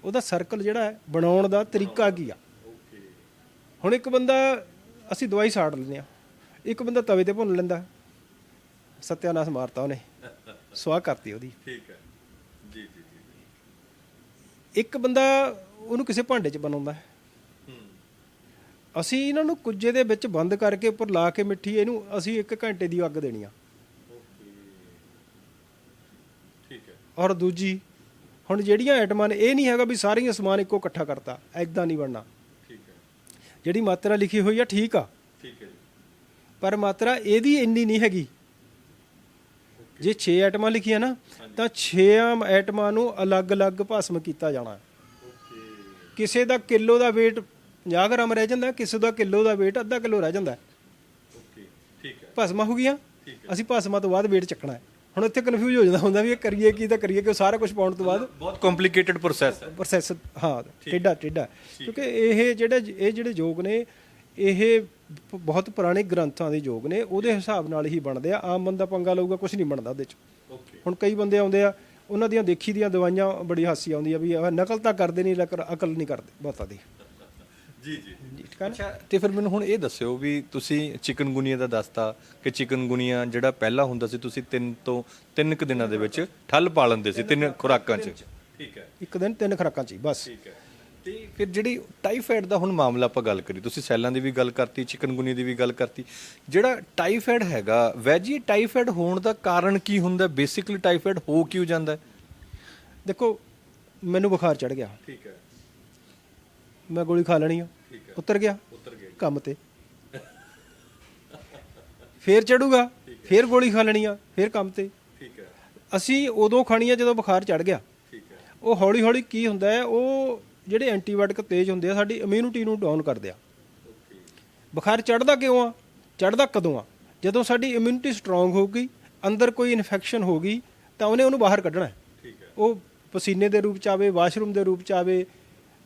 ਉਹਦਾ ਸਰਕਲ ਜਿਹੜਾ ਬਣਾਉਣ ਦਾ ਤਰੀਕਾ ਕੀ ਆ? ਹੁਣ ਇੱਕ ਬੰਦਾ ਅਸੀਂ ਦਵਾਈ ਸਾੜ ਲੈਂਦੇ ਆ ਇੱਕ ਬੰਦਾ ਤਵੇ ਤੇ ਭੁੰਨ ਲੈਂਦਾ। ਸਤਿਆਨਾਸ਼ ਮਾਰਤਾ ਉਹਨੇ। ਸਵਾਹ ਕਰਤੀ ਉਹਦੀ। ਠੀਕ ਹੈ। ਜੀ ਜੀ ਜੀ ਇੱਕ ਬੰਦਾ ਉਹਨੂੰ ਕਿਸੇ ਭਾਂਡੇ 'ਚ ਬਣਾਉਂਦਾ। ਅਸੀਂ ਇਹਨਾਂ ਨੂੰ ਕੁੱਜੇ ਦੇ ਵਿੱਚ ਬੰਦ ਕਰਕੇ ਉੱਪਰ ਲਾ ਕੇ ਮਿੱਠੀ ਇਹਨੂੰ ਅਸੀਂ 1 ਘੰਟੇ ਦੀ ਅੱਗ ਦੇਣੀ ਆ। ਓਕੇ। ਠੀਕ ਹੈ। ਔਰ ਦੂਜੀ ਹੁਣ ਜਿਹੜੀਆਂ ਆਈਟਮਾਂ ਨੇ ਇਹ ਨਹੀਂ ਹੈਗਾ ਵੀ ਸਾਰੀਆਂ ਸਮਾਨ ਇੱਕੋ ਇਕੱਠਾ ਕਰਤਾ ਐਦਾਂ ਨਹੀਂ ਬਣਨਾ। ਠੀਕ ਹੈ। ਜਿਹੜੀ ਮਾਤਰਾ ਲਿਖੀ ਹੋਈ ਆ ਠੀਕ ਆ। ਠੀਕ ਹੈ ਜੀ। ਪਰ ਮਾਤਰਾ ਇਹਦੀ ਇੰਨੀ ਨਹੀਂ ਹੈਗੀ। ਜੇ 6 ਆਈਟਮਾਂ ਲਿਖੀਆਂ ਨਾ ਤਾਂ 6 ਆਈਟਮਾਂ ਨੂੰ ਅਲੱਗ-ਅਲੱਗ ਭਸਮ ਕੀਤਾ ਜਾਣਾ। ਕਿਸੇ ਦਾ ਕਿਲੋ ਦਾ weight 50 ਗ੍ਰਾਮ ਰਹਿ ਜਾਂਦਾ ਕਿਸੇ ਦਾ ਕਿਲੋ ਦਾ weight ਅੱਧਾ ਕਿਲੋ ਰਹਿ ਜਾਂਦਾ। ਓਕੇ। ਠੀਕ ਹੈ। ਭਸਮਾਂ ਹੋ ਗਈਆਂ। ਅਸੀਂ ਭਸਮਾਂ ਤੋਂ ਬਾਅਦ weight ਚੱਕਣਾ ਹੈ। ਹੁਣ ਇੱਥੇ ਕਨਫਿਊਜ਼ ਹੋ ਜਾਂਦਾ ਹੁੰਦਾ ਵੀ ਇਹ ਕਰੀਏ ਕੀ ਤਾਂ ਕਰੀਏ ਕਿ ਸਾਰਾ ਕੁਝ ਪਾਉਣ ਤੋਂ ਬਾਅਦ ਬਹੁਤ ਕੰਪਲਿਕੇਟਡ ਪ੍ਰੋਸੈਸ ਹੈ। ਪ੍ਰੋਸੈਸ ਹਾਂ ਟੇਡਾ ਟੇਡਾ ਕਿਉਂਕਿ ਇਹ ਜਿਹੜੇ ਇਹ ਜਿਹੜੇ ਯੋਗ ਨੇ ਇਹ ਬਹੁਤ ਪੁਰਾਣੇ ਗ੍ਰੰਥਾਂ ਦੇ ਯੋਗ ਨੇ ਉਹਦੇ ਹਿਸਾਬ ਨਾਲ ਹੀ ਬਣਦੇ ਆ। ਆਮ ਬੰਦਾ ਪੰਗਾ ਲਊਗਾ ਕੁਝ ਨਹੀਂ ਬਣਦਾ ਉਹਦੇ ਚ। ਹੁਣ ਕਈ ਬੰਦੇ ਆਉਂਦੇ ਆ ਉਹਨਾਂ ਦੀਆਂ ਦੇਖੀ ਦੀਆਂ ਦਵਾਈਆਂ ਬੜੀ ਹਾਸੀ ਆਉਂਦੀ ਆ ਵੀ ਨਕਲ ਤਾਂ ਕਰਦੇ ਨਹੀਂ ਲੇਕਿਨ ਅਕਲ ਨਹੀਂ ਕਰਦੇ ਬਹੁਤਾ ਦੀ। ਜੀ ਜੀ। ਠੀਕ ਹੈ ਨਾ? ਤੇ ਫਿਰ ਮੈਨੂੰ ਹੁਣ ਇਹ ਦੱਸਿਓ ਵੀ ਤੁਸੀਂ ਚਿਕਨਗੁਨੀਆ ਦਾ ਦੱਸਤਾ ਕਿ ਚਿਕਨਗੁਨੀਆ ਜਿਹੜਾ ਪਹਿਲਾਂ ਹੁੰਦਾ ਸੀ ਤੁਸੀਂ ਤਿੰਨ ਤੋਂ ਤਿੰਨ ਕੁ ਦਿਨਾਂ ਦੇ ਵਿੱਚ ਠੱਲ ਪਾ ਲੈਂਦੇ ਸੀ ਤਿੰਨ ਖੁਰਾਕਾਂ 'ਚ। ਠੀਕ ਹੈ। ਇੱਕ ਦਿਨ ਤਿੰਨ ਖਰਾਕਾਂ ਚ ਹੀ ਬਸ। ਠੀਕ ਹੈ। ਤੇ ਫਿਰ ਜਿਹੜੀ ਟਾਈਫਾਇਡ ਦਾ ਹੁਣ ਮਾਮਲਾ ਆਪਾਂ ਗੱਲ ਕਰੀ ਤੁਸੀਂ ਸੈੱਲਾਂ ਦੀ ਵੀ ਗੱਲ ਕਰਤੀ ਚਿਕਨਗੁਨੀ ਦੀ ਵੀ ਗੱਲ ਕਰਤੀ। ਜਿਹੜਾ ਟਾਈਫਾਇਡ ਹੈਗਾ ਵੈਜੀ ਟਾਈਫਾਇਡ ਹੋਣ ਦਾ ਕਾਰਨ ਕੀ ਹੁੰਦਾ? ਬੇਸਿਕਲੀ ਟਾਈਫਾਇਡ ਹੋ ਕਿਉਂ ਜਾਂਦਾ? ਹੈ ਦੇਖੋ ਮੈਨੂੰ ਬੁਖਾਰ ਚੜ ਗਿਆ। ਠੀਕ ਹੈ। ਮੈਂ ਗੋਲੀ ਖਾ ਲੈਣੀ ਆ। ਠੀਕ ਉਤਰ ਗਿਆ। ਉਤਰ ਗਏ ਕੰਮ ਤੇ। ਫੇਰ ਚੜੂਗਾ ਫੇਰ ਗੋਲੀ ਖਾ ਲੈਣੀ ਆ ਫੇਰ ਕੰਮ ਤੇ। ਠੀਕ ਹੈ। ਅਸੀਂ ਉਦੋਂ ਖਾਣੀ ਆ ਜਦੋਂ ਬੁਖਾਰ ਚੜ ਗਿਆ। ਠੀਕ ਹੈ। ਉਹ ਹੌਲੀ ਹੌਲੀ ਕੀ ਹੁੰਦਾ ਹੈ ਉਹ ਜਿਹੜੇ ਐਂਟੀਬਾਇਓਟਿਕ ਤੇਜ਼ ਹੁੰਦੇ ਆ ਸਾਡੀ ਇਮਿਊਨਿਟੀ ਨੂੰ ਡਾਊਨ ਕਰਦੇ ਆ। ਬੁਖਾਰ ਚੜਦਾ ਕਿਉਂ ਆ? ਚੜਦਾ ਕਦੋਂ ਆ? ਜਦੋਂ ਸਾਡੀ ਇਮਿਊਨਿਟੀ ਸਟਰੋਂਗ ਹੋਊਗੀ ਅੰਦਰ ਕੋਈ ਇਨਫੈਕਸ਼ਨ ਹੋਗੀ ਤਾਂ ਉਹਨੇ ਉਹਨੂੰ ਬਾਹਰ ਕੱਢਣਾ ਹੈ। ਠੀਕ ਹੈ। ਉਹ ਪਸੀਨੇ ਦੇ ਰੂਪ ਚ ਆਵੇ ਵਾਸ਼ਰੂਮ ਦੇ ਰੂਪ ਚ ਆਵੇ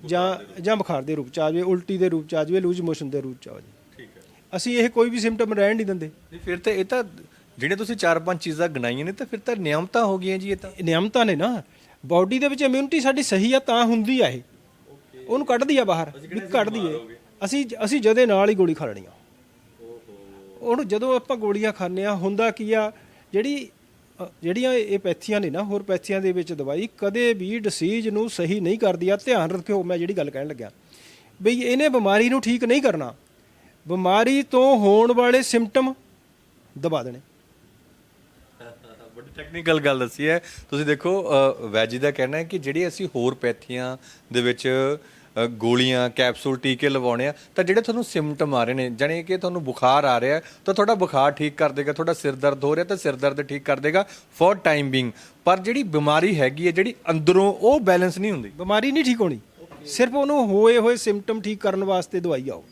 ਜਾਂ ਜਾਂ ਬੁਖਾਰ ਦੇ ਰੂਪ ਚ ਆਵੇ ਉਲਟੀ ਦੇ ਰੂਪ ਚ ਆ ਜਾਵੇ ਲੂਜ਼ ਮੋਸ਼ਨ ਦੇ ਰੂਪ ਚ ਆ ਜਾਵੇ। ਠੀਕ ਹੈ। ਅਸੀਂ ਇਹ ਕੋਈ ਵੀ ਸਿੰਪਟਮ ਰਹਿਣ ਨਹੀਂ ਦਿੰਦੇ। ਨਹੀਂ ਫਿਰ ਤਾਂ ਇਹ ਤਾਂ ਜਿਹੜੇ ਤੁਸੀਂ ਚਾਰ ਪੰਜ ਚੀਜ਼ਾਂ ਗਣਾਈਆਂ ਨੇ ਤਾਂ ਫਿਰ ਤਾਂ ਨਿਯਮਤਾ ਹੋ ਗਈਆਂ ਜੀ ਇਹ ਤਾਂ। ਨਿਯਮਤਾ ਨੇ ਨਾ। ਬਾਡੀ ਦੇ ਵਿੱਚ ਇਮਿਊਨਿਟੀ ਸਾਡੀ ਸਹੀ ਆ ਤਾਂ ਹੁੰਦੀ ਆ ਇਹ। ਉਹਨੂੰ ਕੱਢਦੀ ਆ ਬਾਹਰ ਵੀ ਕੱਢਦੀ ਏ। ਅਸੀਂ ਅਸੀਂ ਜਦੇ ਨਾਲ ਹੀ ਗੋਲੀ ਖਾ ਲੈਣੀ ਆ। ਉਹਨੂੰ ਜਦੋਂ ਆਪਾਂ ਗੋਲੀਆਂ ਖਾਂਦੇ ਆ ਹੁੰਦਾ ਕੀ ਆ ਜਿਹੜੀ ਜਿਹੜੀਆਂ ਇਹ ਪੈਥੀਆਂ ਨੇ ਨਾ, ਹੋਰ ਪੈਥੀਆਂ ਦੇ ਵਿੱਚ ਦਵਾਈ ਕਦੇ ਵੀ ਡਿਸੀਜ ਨੂੰ ਸਹੀ ਨਹੀਂ ਕਰਦੀ ਆ, ਧਿਆਨ ਰੱਖਿਓ, ਮੈਂ ਜਿਹੜੀ ਗੱਲ ਕਹਿਣ ਲੱਗਿਆ। ਬਈ ਇਹਨੇ ਬਿਮਾਰੀ ਨੂੰ ਠੀਕ ਨਹੀਂ ਕਰਨਾ। ਬਿਮਾਰੀ ਤੋਂ ਹੋਣ ਵਾਲੇ ਸਿੰਪਟਮ ਦਬਾ ਦੇਣੇ। ਬੜੀ ਟੈਕਨੀਕਲ ਗੱਲ ਦੱਸੀ ਹੈ। ਤੁਸੀਂ ਦੇਖੋ ਵੈਜੀ ਦਾ ਕਹਿਣਾ ਹੈ ਕਿ ਜਿਹੜੀ ਅਸੀਂ ਹੋਰ ਪੈਥੀਆਂ ਦੇ ਵਿੱਚ ਅ, ਗੋਲੀਆਂ ਕੈਪਸੂਲ ਟੀਕੇ ਲਵਾਉਣੇ ਆ ਤਾਂ ਜਿਹੜੇ ਤੁਹਾਨੂੰ ਸਿੰਪਟਮ ਆ ਰਹੇ ਨੇ ਜਾਣੀ ਕਿ ਤੁਹਾਨੂੰ ਬੁਖਾਰ ਆ ਰਿਹਾ ਹੈ, ਤਾਂ ਤੁਹਾਡਾ ਬੁਖਾਰ ਠੀਕ ਕਰ ਦੇਗਾ ਤੁਹਾਡਾ ਸਿਰ ਦਰਦ ਹੋ ਰਿਹਾ ਤਾਂ ਸਿਰ ਦਰਦ ਠੀਕ ਕਰ ਦੇਗਾ ਫॉर ਟਾਈਮ ਬੀਇੰਗ ਪਰ ਜਿਹੜੀ ਬਿਮਾਰੀ ਹੈਗੀ ਹੈ ਜਿਹੜੀ ਅੰਦਰੋਂ ਉਹ ਬੈਲੈਂਸ ਨਹੀਂ ਹੁੰਦੀ। ਬਿਮਾਰੀ ਨਹੀਂ ਠੀਕ ਹੋਣੀ। ਸਿਰਫ ਉਹਨੂੰ ਹੋਏ ਹੋਏ ਸਿੰਪਟਮ ਠੀਕ ਕਰਨ ਵਾਸਤੇ ਦਵਾਈ ਆਓ।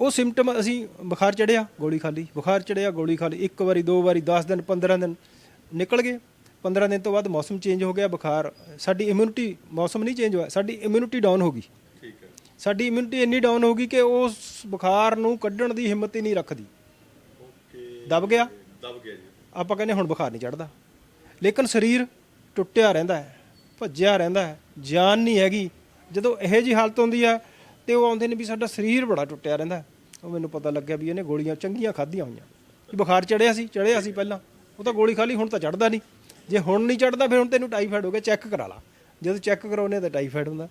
ਉਹ ਸਿੰਪਟਮ ਅਸੀਂ ਬੁਖਾਰ ਚੜਿਆ ਗੋਲੀ ਖਾ ਲਈ। ਬੁਖਾਰ ਚੜਿਆ ਗੋਲੀ ਖਾ ਲਈ। ਇੱਕ ਵਾਰੀ ਦੋ ਵਾਰੀ 10 ਦਿਨ 15 ਦਿਨ ਨਿਕਲ ਗਏ। 15 ਦਿਨ ਤੋਂ ਬਾਅਦ ਮੌਸਮ ਚੇਂਜ ਹੋ ਗਿਆ ਬੁਖਾਰ ਸਾਡੀ ਇਮਿਊਨਿਟੀ ਮੌਸਮ ਨਹੀਂ ਚੇਂਜ ਹੋਇਆ ਸਾਡੀ ਇਮਿਊਨਿਟੀ ਡਾਊਨ ਹੋ ਗਈ। ਠੀਕ ਹੈ। ਸਾਡੀ ਇਮਿਊਨਿਟੀ ਇੰਨੀ ਡਾਊਨ ਹੋ ਗਈ ਕਿ ਉਸ ਬੁਖਾਰ ਨੂੰ ਕੱਢਣ ਦੀ ਹਿੰਮਤ ਹੀ ਨਹੀਂ ਰੱਖਦੀ। ਦਬ ਗਿਆ? ਦਬ ਗਿਆ ਜੀ। ਆਪਾਂ ਕਹਿੰਦੇ ਹੁਣ ਬੁਖਾਰ ਨਹੀਂ ਚੜਦਾ ਲੇਕਿਨ ਸਰੀਰ ਟੁੱਟਿਆ ਰਹਿੰਦਾ ਹੈ ਭੱਜਿਆ ਰਹਿੰਦਾ ਹੈ ਜਾਨ ਨਹੀਂ ਹੈਗੀ। ਜਦੋਂ ਇਹੋ ਜੀ ਹਾਲਤ ਹੁੰਦੀ ਆ ਤੇ ਉਹ ਆਉਂਦੇ ਨੇ ਵੀ ਸਾਡਾ ਸਰੀਰ ਬੜਾ ਟੁੱਟਿਆ ਰਹਿੰਦਾ ਹੈ। ਉਹ ਮੈਨੂੰ ਪਤਾ ਲੱਗਿਆ ਵੀ ਇਹਨੇ ਗੋਲੀਆਂ ਚੰਗੀਆਂ ਖਾਧੀਆਂ ਹੋਈਆਂ। ਬੁਖਾਰ ਚੜਿਆ ਸੀ ਚੜਿਆ ਸੀ ਪਹਿਲਾਂ। ਉਹ ਤਾਂ ਗੋਲੀ ਖਾ ਲਈ ਹੁਣ ਤਾਂ ਚੜਦਾ ਨਹੀਂ। ਜੇ ਹੁਣ ਨਹੀਂ ਚੜਦਾ ਫਿਰ ਹੁਣ ਤੈਨੂੰ ਟਾਈਫਾਇਡ ਹੋ ਗਿਆ ਚੈੱਕ ਕਰਾ ਲਾ। ਜਦੋਂ ਚੈੱਕ ਕਰਾਉਨੇ ਤਾਂ ਟਾਈਫਾਇਡ ਹੁੰਦਾ।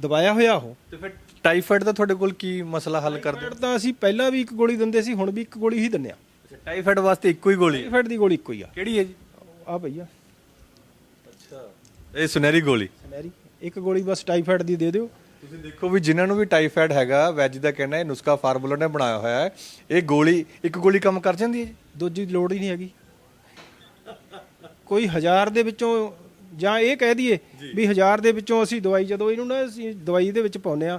ਦਬਾਇਆ ਹੋਇਆ ਉਹ। ਤੇ ਫਿਰ ਟਾਈਫਾਇਡ ਦਾ ਤੁਹਾਡੇ ਕੋਲ ਕੀ ਮਸਲਾ ਹੱਲ ਕਰਦੇ? ਟਾਈਫਾਇਡ ਤਾਂ ਅਸੀਂ ਪਹਿਲਾਂ ਵੀ ਇੱਕ ਗੋਲੀ ਦਿੰਦੇ ਸੀ ਹੁਣ ਵੀ ਇੱਕ ਗੋਲੀ ਹੀ ਦਿੰਦੇ ਆ। ਅੱਛਾ ਟਾਈਫਾਇਡ ਵਾਸਤੇ ਇੱਕੋ ਹੀ ਗੋਲੀ? ਟਾਈਫਾਇਡ ਦੀ ਗੋਲੀ ਇੱਕੋ ਹੀ ਆ। ਕਿਹੜੀ ਹੈ ਜੀ? ਆ ਭਈਆ। ਅੱਛਾ। ਇਹ ਸੁਨਹਿਰੀ ਗੋਲੀ। ਸਨੈਰੀ ਇੱਕ ਗੋਲੀ ਬਸ ਟਾਈਫਾਇਡ ਦੀ ਦੇ ਦਿਓ। ਤੁਸੀਂ ਦੇਖੋ ਵੀ ਜਿਨ੍ਹਾਂ ਨੂੰ ਵੀ ਟਾਈਫਾਇਡ ਹੈਗਾ ਵੈਜ ਦਾ ਕਹਿਣਾ ਹੈ ਨੁਸਖਾ ਫਾਰਮੂਲਾ ਨੇ ਬਣਾਇਆ ਹੋਇਆ ਹੈ। ਇਹ ਗੋਲੀ ਇੱਕ ਗੋਲੀ ਕੰਮ ਕਰ ਜਾਂਦੀ ਹੈ ਜੀ? ਦੂਜੀ ਲੋੜ ਹੀ ਨਹੀਂ ਹੈਗੀ। ਕੋਈ ਹਜ਼ਾਰ ਦੇ ਵਿੱਚੋਂ ਜਾਂ ਇਹ ਕਹਿ ਦਈਏ ਵੀ ਹਜ਼ਾਰ ਦੇ ਵਿੱਚੋਂ ਅਸੀਂ ਦਵਾਈ ਜਦੋਂ ਇਹਨੂੰ ਨਾ ਅਸੀਂ ਦਵਾਈ ਦੇ ਵਿੱਚ ਪਾਉਂਦੇ ਆ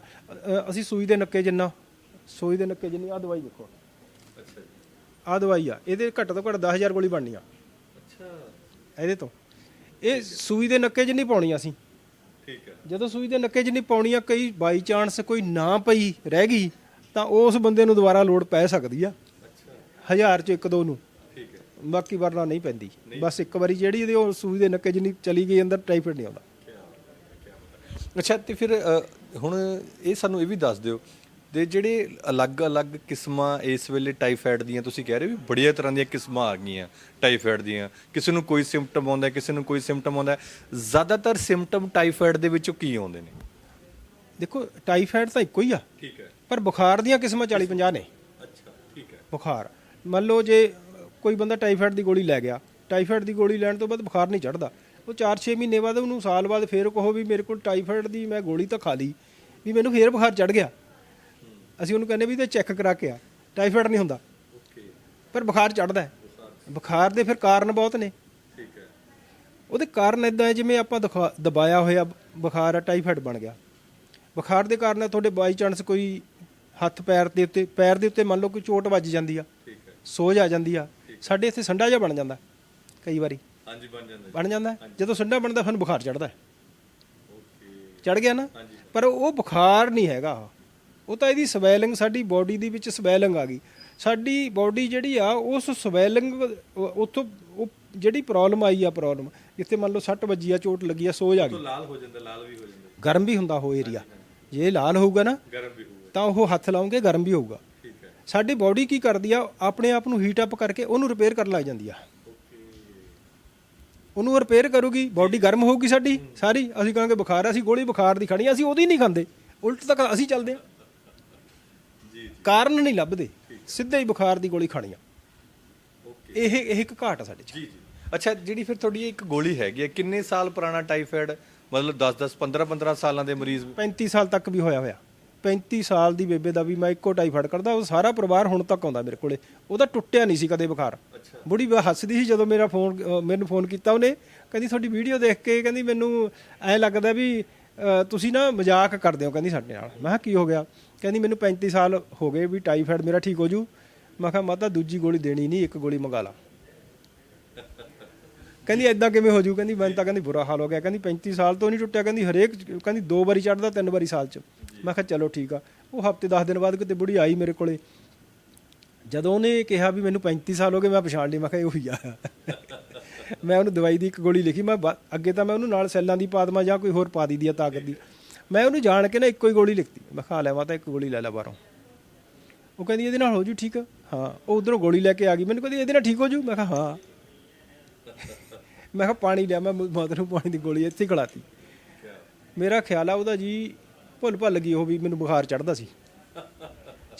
ਅਸੀਂ ਸੂਈ ਦੇ ਨੱਕੇ ਜਿੰਨਾ ਸੂਈ ਦੇ ਨੱਕੇ ਜਿੰਨੀ ਆ ਦਵਾਈ ਦੇਖੋ। ਅੱਛਾ ਆ ਦਵਾਈ ਆ ਇਹਦੇ ਘੱਟ ਤੋਂ ਘੱਟ 10000 ਗੋਲੀ ਬਣਨੀ ਆ। ਅੱਛਾ। ਇਹਦੇ ਤੋਂ। ਇਹ ਸੂਈ ਦੇ ਨੱਕੇ ਜਿੰਨੀ ਪਾਉਣੀ ਆ ਅਸੀਂ। ਠੀਕ ਹੈ। ਜਦੋਂ ਸੂਈ ਦੇ ਨੱਕੇ ਜਿੰਨੀ ਪਾਉਣੀ ਆ ਕਈ ਬਾਈ ਚਾਂਸ ਕੋਈ ਨਾ ਪਈ ਰਹਿ ਗਈ ਤਾਂ ਉਸ ਬੰਦੇ ਨੂੰ ਦੁਬਾਰਾ ਲੋੜ ਪੈ ਸਕਦੀ ਆ। ਅੱਛਾ। ਹਜ਼ਾਰ ਚ ਇੱਕ ਦੋ ਨੂੰ। ਬਾਕੀ ਵਰਨਾ ਨਹੀਂ ਪੈਂਦੀ। ਬਸ ਇੱਕ ਵਾਰੀ ਜਿਹੜੀ ਉਹ ਸੂਈ ਦੇ ਨੱਕੇ ਜਿੰਨੀ ਚਲੀ ਗਈ ਅੰਦਰ ਟਾਈਫਾਇਡ ਨਹੀਂ ਆਉਂਦਾ। ਅੱਛਾ ਤੇ ਫਿਰ ਅ, ਹੁਣ ਇਹ ਸਾਨੂੰ ਇਹ ਵੀ ਦੱਸ ਦਿਓ ਤੇ ਜਿਹੜੇ ਅਲੱਗ-ਅਲੱਗ ਕਿਸਮਾਂ ਇਸ ਵੇਲੇ ਟਾਈਫਾਇਡ ਦੀਆਂ ਤੁਸੀਂ ਕਹਿ ਰਹੇ ਹੋ ਵੀ ਬੜੀਆਂ ਤਰ੍ਹਾਂ ਦੀਆਂ ਕਿਸਮਾਂ ਆ ਗਈਆਂ ਟਾਈਫਾਇਡ ਦੀਆਂ। ਕਿਸੇ ਨੂੰ ਕੋਈ ਸਿੰਪਟਮ ਆਉਂਦਾ ਹੈ, ਕਿਸੇ ਨੂੰ ਕੋਈ ਸਿੰਪਟਮ ਆਉਂਦਾ। ਹੈ। ਜ਼ਿਆਦਾਤਰ ਸਿੰਪਟਮ ਟਾਈਫਾਇਡ ਦੇ ਵਿੱਚੋਂ ਕੀ ਆਉਂਦੇ ਨੇ? ਦੇਖੋ ਟਾਈਫਾਇਡ ਤਾਂ ਇੱਕੋ ਹੀ ਆ। ਠੀਕ ਹੈ। ਪਰ ਬੁਖਾਰ ਦੀਆਂ ਕਿਸਮਾਂ 40 50 ਨੇ। ਅੱਛਾ ਠੀਕ ਹੈ। ਬੁਖਾਰ। ਮੰਨ ਲਓ ਜੇ ਕੋਈ ਬੰਦਾ ਟਾਈਫਾਇਡ ਦੀ ਗੋਲੀ ਲੈ ਗਿਆ ਟਾਈਫਾਇਡ ਦੀ ਗੋਲੀ ਲੈਣ ਤੋਂ ਬਾਅਦ ਬੁਖਾਰ ਨਹੀਂ ਚੜਦਾ ਉਹ 4-6 ਮਹੀਨੇ ਬਾਅਦ ਉਹਨੂੰ ਸਾਲ ਬਾਅਦ ਫੇਰ ਕਹੋ ਵੀ ਮੇਰੇ ਕੋਲ ਟਾਈਫਾਇਡ ਦੀ ਮੈਂ ਗੋਲੀ ਤਾਂ ਖਾ ਲਈ ਵੀ ਮੈਨੂੰ ਫੇਰ ਬੁਖਾਰ ਚੜ ਗਿਆ। ਅਸੀਂ ਉਹਨੂੰ ਕਹਿੰਦੇ ਵੀ ਤੇ ਚੈੱਕ ਕਰਾ ਕੇ ਆ ਟਾਈਫਾਇਡ ਨਹੀਂ ਹੁੰਦਾ। ਪਰ ਬੁਖਾਰ ਚੜਦਾ ਹੈ। ਬੁਖਾਰ। ਦੇ ਫਿਰ ਕਾਰਨ ਬਹੁਤ ਨੇ। ਠੀਕ ਹੈ। ਉਹਦੇ ਕਾਰਨ ਇਦਾਂ ਹੈ ਜਿਵੇਂ ਆਪਾਂ ਦਬਾਇਆ ਹੋਇਆ ਬੁਖਾਰ ਆ ਟਾਈਫਾਇਡ ਬਣ ਗਿਆ। ਬੁਖਾਰ ਦੇ ਕਾਰਨ ਤੁਹਾਡੇ ਬਾਈ ਚਾਂਸ ਕੋਈ ਹੱਥ ਪੈਰ ਦੇ ਉੱਤੇ ਪੈਰ ਦੇ ਉੱਤੇ ਮੰਨ ਲਓ ਕੋਈ ਚੋਟ ਵੱਜ ਜਾਂਦੀ ਆ ਠੀਕ ਹੈ। ਸੋਜ ਆ ਜਾਂਦੀ ਆ ਸਾਡੇ ਇੱਥੇ ਸੰਡਾ ਜਿਹਾ ਬਣ ਜਾਂਦਾ ਕਈ ਵਾਰੀ। ਹਾਂਜੀ ਬਣ ਜਾਂਦਾ ਬਣ ਜਾਂਦਾ। ਜਦੋਂ ਸੰਡਾ ਬਣਦਾ ਫਿਰ ਬੁਖਾਰ ਚੜਦਾ ਓਕੇ। ਚੜ ਗਿਆ ਨਾ। ਪਰ ਉਹ ਬੁਖਾਰ ਨਹੀਂ ਹੈਗਾ। ਉਹ ਤਾਂ ਇਹਦੀ ਸਵੈਲਿੰਗ ਸਾਡੀ ਬਾਡੀ ਦੇ ਵਿੱਚ ਸਵੈਲਿੰਗ ਆ ਗਈ। ਸਾਡੀ ਬਾਡੀ ਜਿਹੜੀ ਆ ਉਸ ਸਵੈਲਿੰਗ ਉੱਥੋਂ ਉਹ ਜਿਹੜੀ ਪ੍ਰੋਬਲਮ ਆਈ ਆ ਪ੍ਰੋਬਲਮ ਜਿੱਥੇ ਮੰਨ ਲਓ ਸੱਟ ਵੱਜੀ ਆ ਚੋਟ ਲੱਗੀ ਆ ਸੋਜ ਆ ਗਈ। ਲਾਲ ਹੋ ਜਾਂਦਾ ਲਾਲ ਵੀ ਹੋ ਜਾਂਦਾ। ਗਰਮ ਵੀ ਹੁੰਦਾ ਉਹ ਏਰੀਆ। ਜੇ ਲਾਲ ਹੋਊਗਾ ਨਾ ਗਰਮ ਵੀ ਹੋਊਗਾ। ਤਾਂ ਉਹ ਹੱਥ ਲਾਉਂਗੇ ਗਰਮ ਵੀ ਹੋਊਗਾ। ਸਾਡੀ ਬਾਡੀ ਕੀ ਕਰਦੀ ਆ ਆਪਣੇ ਆਪ ਨੂੰ ਹੀਟ ਅਪ ਕਰਕੇ ਉਹਨੂੰ ਰਿਪੇਅਰ ਕਰਨ ਲੱਗ ਜਾਂਦੀ ਆ। ਉਹਨੂੰ ਰਿਪੇਅਰ ਕਰੂਗੀ ਬਾਡੀ ਗਰਮ ਹੋਊਗੀ ਸਾਡੀ ਸਾਰੀ। ਅਸੀਂ ਕਹਾਂਗੇ ਬੁਖਾਰ ਆ ਅਸੀਂ ਗੋਲੀ ਬੁਖਾਰ ਦੀ ਖਾਣੀ ਅਸੀਂ ਉਹਦੀ ਨਹੀਂ ਖਾਂਦੇ। ਉਲਟ ਤੱਕ ਅਸੀਂ ਚੱਲਦੇ ਆ। ਜੀ ਕਾਰਨ ਨਹੀਂ ਲੱਭਦੇ ਸਿੱਧਾ ਹੀ ਬੁਖਾਰ ਦੀ ਗੋਲੀ ਖਾਣੀ ਆ। ਇਹ ਇਹ ਇੱਕ ਘਾਟ ਆ ਸਾਡੇ ਚ। ਜੀ ਜੀ। ਅੱਛਾ ਜਿਹੜੀ ਫਿਰ ਤੁਹਾਡੀ ਇੱਕ ਗੋਲੀ ਹੈਗੀ ਹੈ ਕਿੰਨੇ ਸਾਲ ਪੁਰਾਣਾ ਟਾਈਫਾਇਡ ਮਤਲਬ 10 10 15 15 ਸਾਲਾਂ ਦੇ ਮਰੀਜ਼ 35 ਸਾਲ ਤੱਕ ਵੀ ਹੋਇਆ ਹੋਇਆ। 35 ਸਾਲ ਦੀ ਬੇਬੇ ਦਾ ਵੀ ਮੈਂ ਇੱਕੋ ਟਾਈਫਾਇਡ ਕਰਦਾ ਉਹ ਸਾਰਾ ਪਰਿਵਾਰ ਹੁਣ ਤੱਕ ਆਉਂਦਾ ਮੇਰੇ ਕੋਲੇ। ਉਹਦਾ ਟੁੱਟਿਆ ਨਹੀਂ ਸੀ ਕਦੇ ਬੁਖਾਰ। ਬੁੜੀ ਬ- ਹੱਸਦੀ ਸੀ ਜਦੋਂ ਮੇਰਾ ਫੋਨ ਅ, ਮੈਨੂੰ ਫੋਨ ਕੀਤਾ ਉਹਨੇ। ਕਹਿੰਦੀ ਤੁਹਾਡੀ ਵੀਡੀਓ ਦੇਖ ਕੇ ਕਹਿੰਦੀ ਮੈਨੂੰ ਐ ਲੱਗਦਾ ਵੀ ਤੁਸੀਂ ਨਾ ਮਜ਼ਾਕ ਕਰਦੇ ਹੋ ਕਹਿੰਦੀ ਸਾਡੇ ਨਾਲ। ਮੈਂ ਕਿਹਾ ਕੀ ਹੋ ਗਿਆ? ਕਹਿੰਦੀ ਮੈਨੂੰ 35 ਸਾਲ ਹੋ ਗਏ ਵੀ ਟਾਈਫਾਇਡ ਮੇਰਾ ਠੀਕ ਹੋ ਜੂ। ਮੈਂ ਕਿਹਾ ਮਾਤਾ ਦੂਜੀ ਗੋਲੀ ਦੇਣੀ ਨਹੀਂ ਇੱਕ ਗੋਲੀ ਮੰਗਾ ਲਾ। ਕਹਿੰਦੀ ਐਦਾਂ ਕਿਵੇਂ ਹੋ ਜੂ? ਕਹਿੰਦੀ ਮੈਨੂੰ ਤਾਂ ਕਹਿੰਦੀ ਬੁਰਾ ਹਾਲ ਹੋ ਗਿਆ। ਕਹਿੰਦੀ 35 ਸਾਲ ਤੋਂ ਨਹੀਂ ਟੁੱਟਿਆ। ਕਹਿੰਦੀ ਹਰੇਕ ਕਹਿੰਦੀ ਦੋ ਵਾਰੀ ਚੜਦਾ ਤਿੰਨ ਵਾਰੀ ਸਾਲ ਚ। ਮੈਂ ਕਿਹਾ ਚਲੋ ਠੀਕ ਆ। ਉਹ ਹਫ਼ਤੇ 10 ਦਿਨ ਬਾਅਦ ਕਿਤੇ ਬੁੜੀ ਆਈ ਮੇਰੇ ਕੋਲੇ। ਜਦੋਂ ਉਹਨੇ ਕਿਹਾ ਵੀ ਮੈਨੂੰ 35 ਸਾਲ ਹੋ ਗਏ, ਮੈਂ ਪਛਾਣ ਲਈ ਮੈਂ ਕਿਹਾ ਇਹ ਉਹੀ ਆ। ਮੈਂ ਉਹਨੂੰ ਦਵਾਈ ਦੀ ਇੱਕ ਗੋਲੀ ਲਿਖੀ, ਮੈਂ ਅੱਗੇ ਤਾਂ ਮੈਂ ਉਹਨੂੰ ਨਾਲ ਸੈੱਲਾਂ ਦੀ ਪਾਦਮਾ ਜਾਂ ਕੋਈ ਹੋਰ ਪਾ ਦੀ ਆ ਤਾਕਤ ਦੀ। ਮੈਂ ਉਹਨੂੰ ਜਾਣ ਕੇ ਨਾ ਇੱਕੋ ਹੀ ਗੋਲੀ ਲਿਖਤੀ। ਮੈਂ ਖਾ ਲੈ ਮਾਤਾ, ਇੱਕ ਗੋਲੀ ਲੈ ਲੈ ਬਾਹਰੋਂ। ਉਹ ਕਹਿੰਦੀ, ਇਹਦੇ ਨਾਲ ਹੋ ਜੂ ਠੀਕ? ਹਾਂ। ਉਹ ਉਧਰੋਂ ਗੋਲੀ ਲੈ ਕੇ ਆ ਗਈ। ਮੈਨੂੰ ਕਹਿੰਦੀ, ਇਹਦੇ ਨਾਲ ਠੀਕ ਹੋ ਜੂ? ਮੈਂ ਕਿਹਾ, ਹਾਂ। ਮੈਂ ਕਿਹਾ, ਪਾਣੀ ਲਿਆ। ਮੈਂ, ਮਾਤਾ ਨੂੰ ਪਾਣੀ ਦੀ ਗੋਲੀ ਇੱਥੇ ਹੀ ਖਿਲਾਤੀ। ਮੇਰਾ ਖਿਆਲ ਆ ਉਹਦਾ ਜੀ ਭੁੱਲ ਭੱਲ ਗਈ ਉਹ ਵੀ ਮੈਨੂੰ ਬੁਖਾਰ ਚੜਦਾ ਸੀ।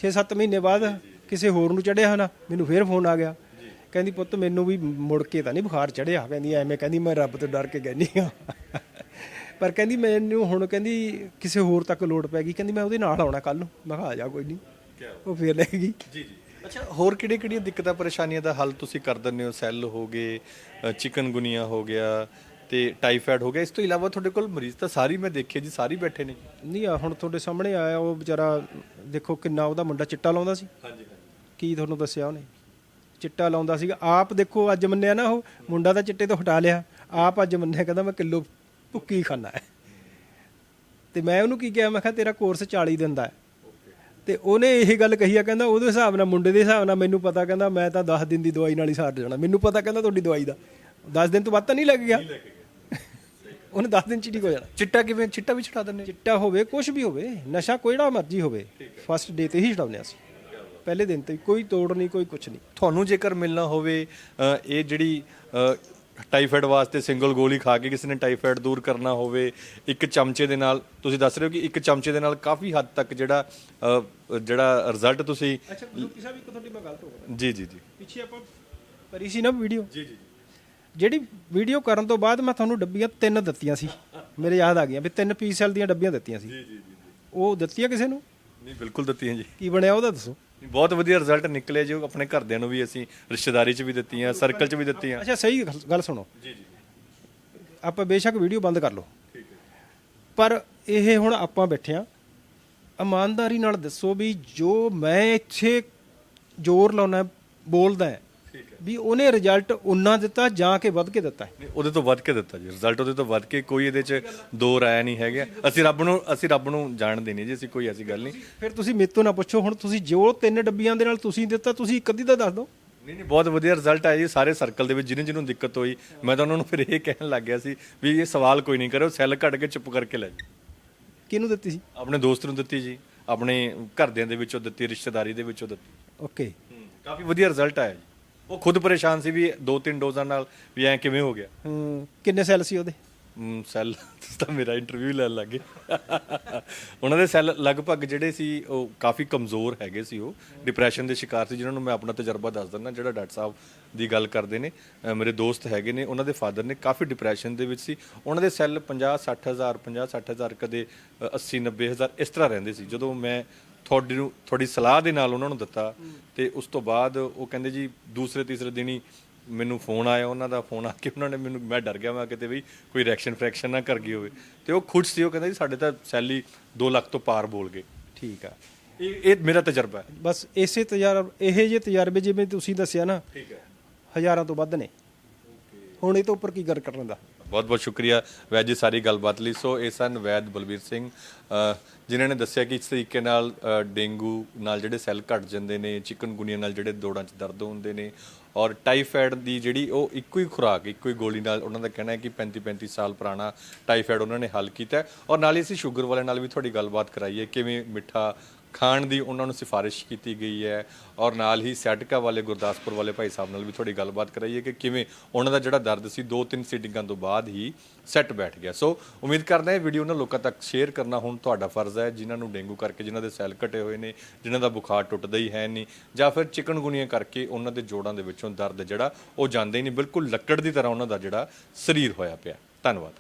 6-7 ਮਹੀਨੇ ਬਾਅਦ ਕਿਸੇ ਹੋਰ ਨੂੰ ਚੜਿਆ ਹਨਾ ਮੈਨੂੰ ਫੇਰ ਫੋਨ ਆ ਗਿਆ। ਕਹਿੰਦੀ ਪੁੱਤ ਮੈਨੂੰ ਵੀ ਮੁੜ ਕੇ ਤਾਂ ਨਹੀਂ ਬੁਖਾਰ ਚੜਿਆ ਕਹਿੰਦੀ ਐਵੇਂ ਕਹਿੰਦੀ ਮੈਂ ਰੱਬ ਤੋਂ ਡਰ ਕੇ ਕਹਿੰਦੀ ਆ ਪਰ ਕਹਿੰਦੀ ਮੈਨੂੰ ਹੁਣ ਕਹਿੰਦੀ ਕਿਸੇ ਹੋਰ ਤੱਕ ਲੋੜ ਪੈ ਗਈ। ਕਹਿੰਦੀ ਮੈਂ ਉਹਦੇ ਨਾਲ ਆਉਣਾ ਕੱਲ ਨੂੰ। ਮੈਂ ਕਿਹਾ ਆ ਜਾ ਕੋਈ ਨਹੀਂ। ਉਹ ਫੇਰ ਲੈ ਗਈ। ਜੀ ਜੀ। ਅੱਛਾ ਹੋਰ ਕਿਹੜੇ ਕਿਹੜੀਆਂ ਦਿੱਕਤਾਂ ਪਰੇਸ਼ਾਨੀਆਂ ਦਾ ਹੱਲ ਤੁਸੀਂ ਕਰ ਦਿੰਦੇ ਹੋ? ਸੈੱਲ ਹੋ ਗਏ ਚਿਕਨਗੁਨੀਆ ਹੋ ਗਿਆ ਤੇ ਟਾਈਫਾਇਡ ਹੋ ਗਿਆ। ਇਸ ਤੋਂ ਇਲਾਵਾ ਤੁਹਾਡੇ ਕੋਲ ਮਰੀਜ਼ ਤਾਂ ਸਾਰੀ ਮੈਂ ਦੇਖੇ ਜੀ ਸਾਰੀ ਬੈਠੇ ਨੇ। ਨਹੀਂ ਆ ਹੁਣ ਤੁਹਾਡੇ ਸਾਹਮਣੇ ਆਇਆ ਉਹ ਵਿਚਾਰਾ ਦੇਖੋ ਕਿੰਨਾ ਉਹਦਾ ਮੁੰਡਾ ਚਿੱਟਾ ਲਾਉਂਦਾ ਸੀ। ਹਾਂਜੀ ਕੀ ਤੁਹਾਨੂੰ ਦੱਸਿਆ ਉਹਨੇ? ਚਿੱਟਾ ਲਾਉਂਦਾ ਸੀਗਾ। ਆਪ ਦੇਖੋ ਅੱਜ ਮੰਨਿਆ ਨਾ ਉਹ ਮੁੰਡਾ ਤਾਂ ਚਿੱਟੇ ਤੋਂ ਹਟਾ ਲਿਆ। ਆਪ ਅੱਜ ਮੰਨਿਆ ਕਹਿੰਦਾ ਮੈਂ ਕਿਲੋ ਭੁੱਕੀ ਖਾਣਾ ਹੈ। ਤੇ ਮੈਂ ਉਹਨੂੰ ਕੀ ਕਿਹਾ ਮੈਂ ਕਿਹਾ ਤੇਰਾ ਕੋਰਸ 40 ਦਿਨ ਦਾ ਹੈ। ਤੇ ਉਹਨੇ ਇਹ ਗੱਲ ਕਹੀ ਆ ਕਹਿੰਦਾ ਉਹਦੇ ਹਿਸਾਬ ਨਾਲ ਮੁੰਡੇ ਦੇ ਹਿਸਾਬ ਨਾਲ ਮੈਨੂੰ ਪਤਾ ਕਹਿੰਦਾ ਮੈਂ ਤਾਂ 10 ਦਿਨ ਦੀ ਦਵਾਈ ਨਾਲ ਹੀ ਸਾਰ ਜਾਣਾ। ਮੈਨੂੰ ਪਤਾ ਕਹਿੰਦਾ ਤੁਹਾਡੀ ਦਵਾਈ ਦਾ। 10 ਦਿਨ ਤੋਂ ਵੱਧ ਤਾਂ ਨਹੀਂ ਲੱਗ ਗਿਆ। ਉਹਨੇ 10 ਦਿਨ ਚ ਠੀਕ ਹੋ ਜਾਣਾ। ਚਿੱਟਾ ਕਿਵੇਂ? ਚਿੱਟਾ ਵੀ ਛਡਾ ਦਿੰਦੇ। ਚਿੱਟਾ ਹੋਵੇ ਕੁਝ ਵੀ ਹੋਵੇ ਨਸ਼ਾ ਕੋਈ ਜਿਹੜਾ ਮਰਜ਼ੀ ਹੋਵੇ ਫਸਟ ਡੇ ਤੇ ਹੀ ਛਡਾਉਂਦੇ ਅਸੀਂ। ਪਹਿਲੇ ਦਿਨ ਤੇ ਕੋਈ ਤੋੜ ਨਹੀਂ ਕੋਈ ਕੁਝ ਨਹੀਂ। ਤੁਹਾਨੂੰ ਜੇਕਰ ਮਿਲਣਾ ਹੋਵੇ ਇਹ ਜਿਹੜੀ ਟਾਈਫਾਇਡ ਵਾਸਤੇ ਸਿੰਗਲ ਗੋਲੀ ਖਾ ਕੇ ਕਿਸੇ ਨੇ ਟਾਈਫਾਇਡ ਦੂਰ ਕਰਨਾ ਹੋਵੇ ਇੱਕ ਚਮਚੇ ਦੇ ਨਾਲ ਤੁਸੀਂ ਦੱਸ ਰਹੇ ਹੋ ਕਿ ਇੱਕ ਚਮਚੇ ਦੇ ਨਾਲ ਕਾਫੀ ਹੱਦ ਤੱਕ ਜਿਹੜਾ ਜਿਹੜਾ ਰਿਜ਼ਲਟ ਤੁਸੀਂ ਅੱਛਾ ਗੁਰੂ ਸਾਹਿਬ ਇੱਕ ਤੁਹਾਡੀ ਮੈਂ ਗਲਤ ਹੋ ਗਿਆ ਜੀ ਜੀ ਜੀ। ਪਿੱਛੇ ਆਪਾਂ ਸੀ ਨਾ ਵੀਡੀਓ ਜੀ ਜੀ। ਜਿਹੜੀ ਵੀਡੀਓ ਕਰਨ ਤੋਂ ਬਾਅਦ ਮੈਂ ਤੁਹਾਨੂੰ ਡੱਬੀਆਂ ਤਿੰਨ ਦਿੱਤੀਆਂ ਸੀ। ਮੇਰੇ ਯਾਦ ਆ ਗਈਆਂ ਵੀ ਤਿੰਨ ਪੀਸਲ ਦੀਆਂ ਡੱਬੀਆਂ ਦਿੱਤੀਆਂ ਸੀ। ਜੀ ਜੀ ਉਹ ਦਿੱਤੀਆਂ ਕਿਸੇ ਨੂੰ? ਨਹੀਂ ਬਿਲਕੁਲ ਦਿੱਤੀਆਂ ਜੀ। ਕੀ ਬਣਿਆ ਉਹਦਾ ਦੱਸੋ? ਬਹੁਤ ਵਧੀਆ ਰਿਜ਼ਲਟ ਨਿਕਲੇ ਜੀ। ਆਪਣੇ ਘਰਦਿਆਂ ਨੂੰ ਵੀ ਅਸੀਂ ਰਿਸ਼ਤੇਦਾਰੀ 'ਚ ਵੀ ਦਿੱਤੀਆਂ ਸਰਕਲ 'ਚ ਵੀ ਦਿੱਤੀਆਂ। ਅੱਛਾ ਸਹੀ ਗੱਲ- ਗੱਲ ਸੁਣੋ। ਜੀ ਜੀ ਆਪਾਂ ਬੇਸ਼ੱਕ ਵੀਡੀਓ ਬੰਦ ਕਰ ਲਓ। ਪਰ ਇਹ ਹੁਣ ਆਪਾਂ ਬੈਠੇ ਆ ਇਮਾਨਦਾਰੀ ਨਾਲ ਦੱਸੋ ਵੀ ਜੋ ਮੈਂ ਇੱਥੇ ਜ਼ੋਰ ਲਾਉਣਾ ਬੋਲਦਾ ਹੈ, ਵੀ ਉਹਨੇ ਰਿਜ਼ਲਟ ਉਨਾ ਦਿੱਤਾ ਜਾਂ ਕਿ ਵੱਧ ਕੇ ਦਿੱਤਾ ਹੈ। ਨਹੀਂ ਉਹਦੇ ਤੋਂ ਵੱਧ ਕੇ ਦਿੱਤਾ ਜੀ। ਰਿਜ਼ਲਟ ਉਹਦੇ ਤੋਂ ਵੱਧ ਕੇ ਕੋਈ ਇਹਦੇ 'ਚ ਦੋ ਰਾਇ ਨਹੀਂ ਹੈਗਾ। ਅਸੀਂ ਰੱਬ ਨੂੰ ਅਸੀਂ ਰੱਬ ਨੂੰ ਜਾਣਦੇ ਨਹੀਂ ਜੀ ਅਸੀਂ ਕੋਈ ਐਸੀ ਗੱਲ ਨਹੀਂ। ਫਿਰ ਤੁਸੀਂ ਮੇਰੇ ਤੋਂ ਨਾ ਪੁੱਛੋ ਹੁਣ ਤੁਸੀਂ ਜੋ ਤਿੰਨ ਡੱਬੀਆਂ ਦੇ ਨਾਲ ਤੁਸੀਂ ਦਿੱਤਾ ਤੁਸੀਂ ਇੱਕ ਅੱਧੀ ਦਾ ਦੱਸ ਦਿਓ। ਨਹੀਂ ਨਹੀਂ ਬਹੁਤ ਵਧੀਆ ਰਿਜ਼ਲਟ ਆਇਆ ਜੀ ਸਾਰੇ ਸਰਕਲ ਦੇ ਵਿੱਚ ਜਿਹਨੂੰ ਜਿਹਨੂੰ ਦਿੱਕਤ ਹੋਈ ਮੈਂ ਤਾਂ ਉਹਨਾਂ ਨੂੰ ਫਿਰ ਇਹ ਕਹਿਣ ਲੱਗ ਗਿਆ ਸੀ ਵੀ ਇਹ ਸਵਾਲ ਕੋਈ ਨਹੀਂ ਕਰੋ ਸੈੱਲ ਕੱਢ ਕੇ ਚੁੱਪ ਕਰਕੇ ਲੈ ਜਾਓ। ਕਿਹਨੂੰ ਦਿੱਤੀ ਸੀ? ਆਪਣੇ ਦੋਸਤ ਨੂੰ ਦਿੱਤੀ ਜੀ ਆਪਣੇ ਘਰਦਿਆਂ ਦੇ ਵਿੱਚੋਂ ਦਿੱਤੀ ਰਿਸ਼ਤੇਦਾਰੀ ਦੇ ਵਿੱਚੋਂ ਦਿੱਤੀ। ਓਕੇ ਕਾਫੀ ਵਧੀਆ ਰਿਜ਼ਲਟ ਆਇਆ ਜੀ। ਉਹ ਖੁਦ ਪਰੇਸ਼ਾਨ ਸੀ ਵੀ ਦੋ ਤਿੰਨ ਡੋਜ਼ਾਂ ਨਾਲ ਵੀ ਐ ਕਿਵੇਂ ਹੋ ਗਿਆ। ਹਮ, ਕਿੰਨੇ ਸੈੱਲ ਸੀ ਉਹਦੇ? ਹਮ, ਸੈੱਲ ਤੁਸੀਂ ਤਾਂ ਮੇਰਾ ਇੰਟਰਵਿਊ ਲੈਣ ਲੱਗੇ ਉਹਨਾਂ ਦੇ ਸੈੱਲ ਲਗਭਗ ਜਿਹੜੇ ਸੀ ਉਹ ਕਾਫੀ ਕਮਜ਼ੋਰ ਹੈਗੇ ਸੀ ਉਹ। ਡਿਪਰੈਸ਼ਨ ਦੇ ਸ਼ਿਕਾਰ ਸੀ ਜਿਨ੍ਹਾਂ ਨੂੰ ਮੈਂ ਆਪਣਾ ਤਜਰਬਾ ਦੱਸ ਦਿੰਦਾ ਜਿਹੜਾ ਡਾਕਟਰ ਸਾਹਿਬ ਦੀ ਗੱਲ ਕਰਦੇ ਨੇ। ਅ, ਮੇਰੇ ਦੋਸਤ ਹੈਗੇ ਨੇ ਉਹਨਾਂ ਦੇ ਫਾਦਰ ਨੇ ਕਾਫੀ ਡਿਪਰੈਸ਼ਨ ਦੇ ਵਿੱਚ ਸੀ। ਉਹਨਾਂ ਦੇ ਸੈੱਲ 50 60000 50 60000 ਕਦੇ ਅ, 80 90000 ਇਸ ਤਰ੍ਹਾਂ ਰਹਿੰਦੇ ਸੀ। ਜਦੋਂ ਮੈਂ ਤੁਹਾਡੀ ਨੂੰ ਤੁਹਾਡੀ ਸਲਾਹ ਦੇ ਨਾਲ ਉਹਨਾਂ ਨੂੰ ਦਿੱਤਾ ਤੇ ਉਸ ਤੋਂ ਬਾਅਦ ਉਹ ਕਹਿੰਦੇ ਜੀ ਦੂਸਰੇ ਤੀਸਰੇ ਦਿਨ ਹੀ ਮੈਨੂੰ ਫੋਨ ਆਇਆ ਉਹਨਾਂ ਦਾ ਫੋਨ ਆ ਕੇ ਉਹਨਾਂ ਨੇ ਮੈਨੂੰ ਮੈਂ ਡਰ ਗਿਆ ਮੈਂ ਕਿਤੇ ਵੀ ਕੋਈ ਰਿਐਕਸ਼ਨ ਫ੍ਰੈਕਸ਼ਨ ਨਾ ਕਰ ਗਈ ਹੋਵੇ। ਤੇ ਉਹ ਖੁਸ਼ ਸੀ ਉਹ ਕਹਿੰਦਾ ਜੀ ਸਾਡੇ ਤਾਂ ਸੈਲੀ 2 ਲੱਖ ਤੋਂ ਪਾਰ ਬੋਲ ਗਏ। ਠੀਕ ਆ। ਇਹ ਇਹ ਮੇਰਾ ਤਜਰਬਾ ਹੈ। ਬਸ ਇਸੇ ਤਜਰਬੇ ਇਹ ਜੇ ਤਜਰਬੇ ਜਿਵੇਂ ਤੁਸੀਂ ਦੱਸਿਆ ਨਾ ਠੀਕ ਹੈ। ਹਜ਼ਾਰਾਂ ਤੋਂ ਵੱਧ ਨੇ। ਹੁਣ ਇਹ ਤੋਂ ਉੱਪਰ ਕੀ ਗੱਲ ਕਰਨ ਦਾ? ਬਹੁਤ ਬਹੁਤ ਸ਼ੁਕਰੀਆ ਵੈਦ ਜੀ ਸਾਰੀ ਗੱਲਬਾਤ ਲਈ। ਸੋ ਇਹ ਸਨ ਵੈਦ ਬਲਬੀਰ ਸਿੰਘ ਜਿਨ੍ਹਾਂ ਨੇ ਦੱਸਿਆ ਕਿ ਇਸ ਤਰੀਕੇ ਨਾਲ ਡੇਂਗੂ ਨਾਲ ਜਿਹੜੇ ਸੈੱਲ ਘਟ ਜਾਂਦੇ ਨੇ, ਚਿਕਨਗੁਨੀਆ ਨਾਲ ਜਿਹੜੇ ਦੋੜਾਂ 'ਚ ਦਰਦ ਹੁੰਦੇ ਨੇ ਔਰ ਟਾਈਫਾਇਡ ਦੀ ਜਿਹੜੀ ਉਹ ਇੱਕੋ ਹੀ ਖੁਰਾਕ, ਇੱਕੋ ਹੀ ਗੋਲੀ ਨਾਲ ਉਹਨਾਂ ਦਾ ਕਹਿਣਾ ਹੈ ਕਿ 35 35 ਸਾਲ ਪੁਰਾਣਾ ਟਾਈਫਾਇਡ ਉਹਨਾਂ ਨੇ ਹੱਲ ਕੀਤਾ ਔਰ ਨਾਲ ਹੀ ਅਸੀਂ ਸ਼ੂਗਰ ਵਾਲਿਆਂ ਨਾਲ ਵੀ ਤੁਹਾਡੀ ਗੱਲਬਾਤ ਕਰਾਈ ਹੈ, ਕਿਵੇਂ ਮਿੱਠਾ ਖਾਣ ਦੀ ਉਹਨਾਂ ਨੂੰ ਸਿਫਾਰਿਸ਼ ਕੀਤੀ ਗਈ ਹੈ ਔਰ ਨਾਲ ਹੀ ਸੈਟਕਾ ਵਾਲੇ ਗੁਰਦਾਸਪੁਰ ਵਾਲੇ ਭਾਈ ਸਾਹਿਬ ਨਾਲ ਵੀ ਥੋੜੀ ਗੱਲਬਾਤ ਕਰਾਈਏ ਕਿ ਕਿਵੇਂ ਉਹਨਾਂ ਦਾ ਜਿਹੜਾ ਦਰਦ ਸੀ, ਦੋ ਤਿੰਨ ਸੀਟਿੰਗਾਂ ਤੋਂ ਬਾਅਦ ਹੀ ਸੈੱਟ ਬੈਠ ਗਿਆ। ਸੋ ਉਮੀਦ ਕਰਦਾ ਹਾਂ ਇਹ ਵੀਡੀਓ ਉਹਨਾਂ ਲੋਕਾਂ ਤੱਕ ਸ਼ੇਅਰ ਕਰਨਾ ਹੁਣ ਤੁਹਾਡਾ ਫਰਜ਼ ਹੈ, ਜਿਨ੍ਹਾਂ ਨੂੰ ਡੇਂਗੂ ਕਰਕੇ, ਜਿਨ੍ਹਾਂ ਦੇ ਸੈੱਲ ਘਟੇ ਹੋਏ ਨੇ, ਜਿਨ੍ਹਾਂ ਦਾ ਬੁਖਾਰ ਟੁੱਟਦਾ ਹੀ ਹੈ ਨਹੀਂ, ਜਾਂ ਫਿਰ ਚਿਕਨਗੁਨੀਆ ਕਰਕੇ ਉਹਨਾਂ ਦੇ ਜੋੜਾਂ ਦੇ ਵਿੱਚੋਂ ਦਰਦ ਜਿਹੜਾ ਉਹ ਜਾਂਦੇ ਹੀ ਨਹੀਂ, ਬਿਲਕੁਲ ਲੱਕੜ ਦੀ ਤਰ੍ਹਾਂ ਉਹਨਾਂ ਦਾ ਜਿਹੜਾ ਸਰੀਰ ਹੋਇਆ ਪਿਆ। ਧੰਨਵਾਦ।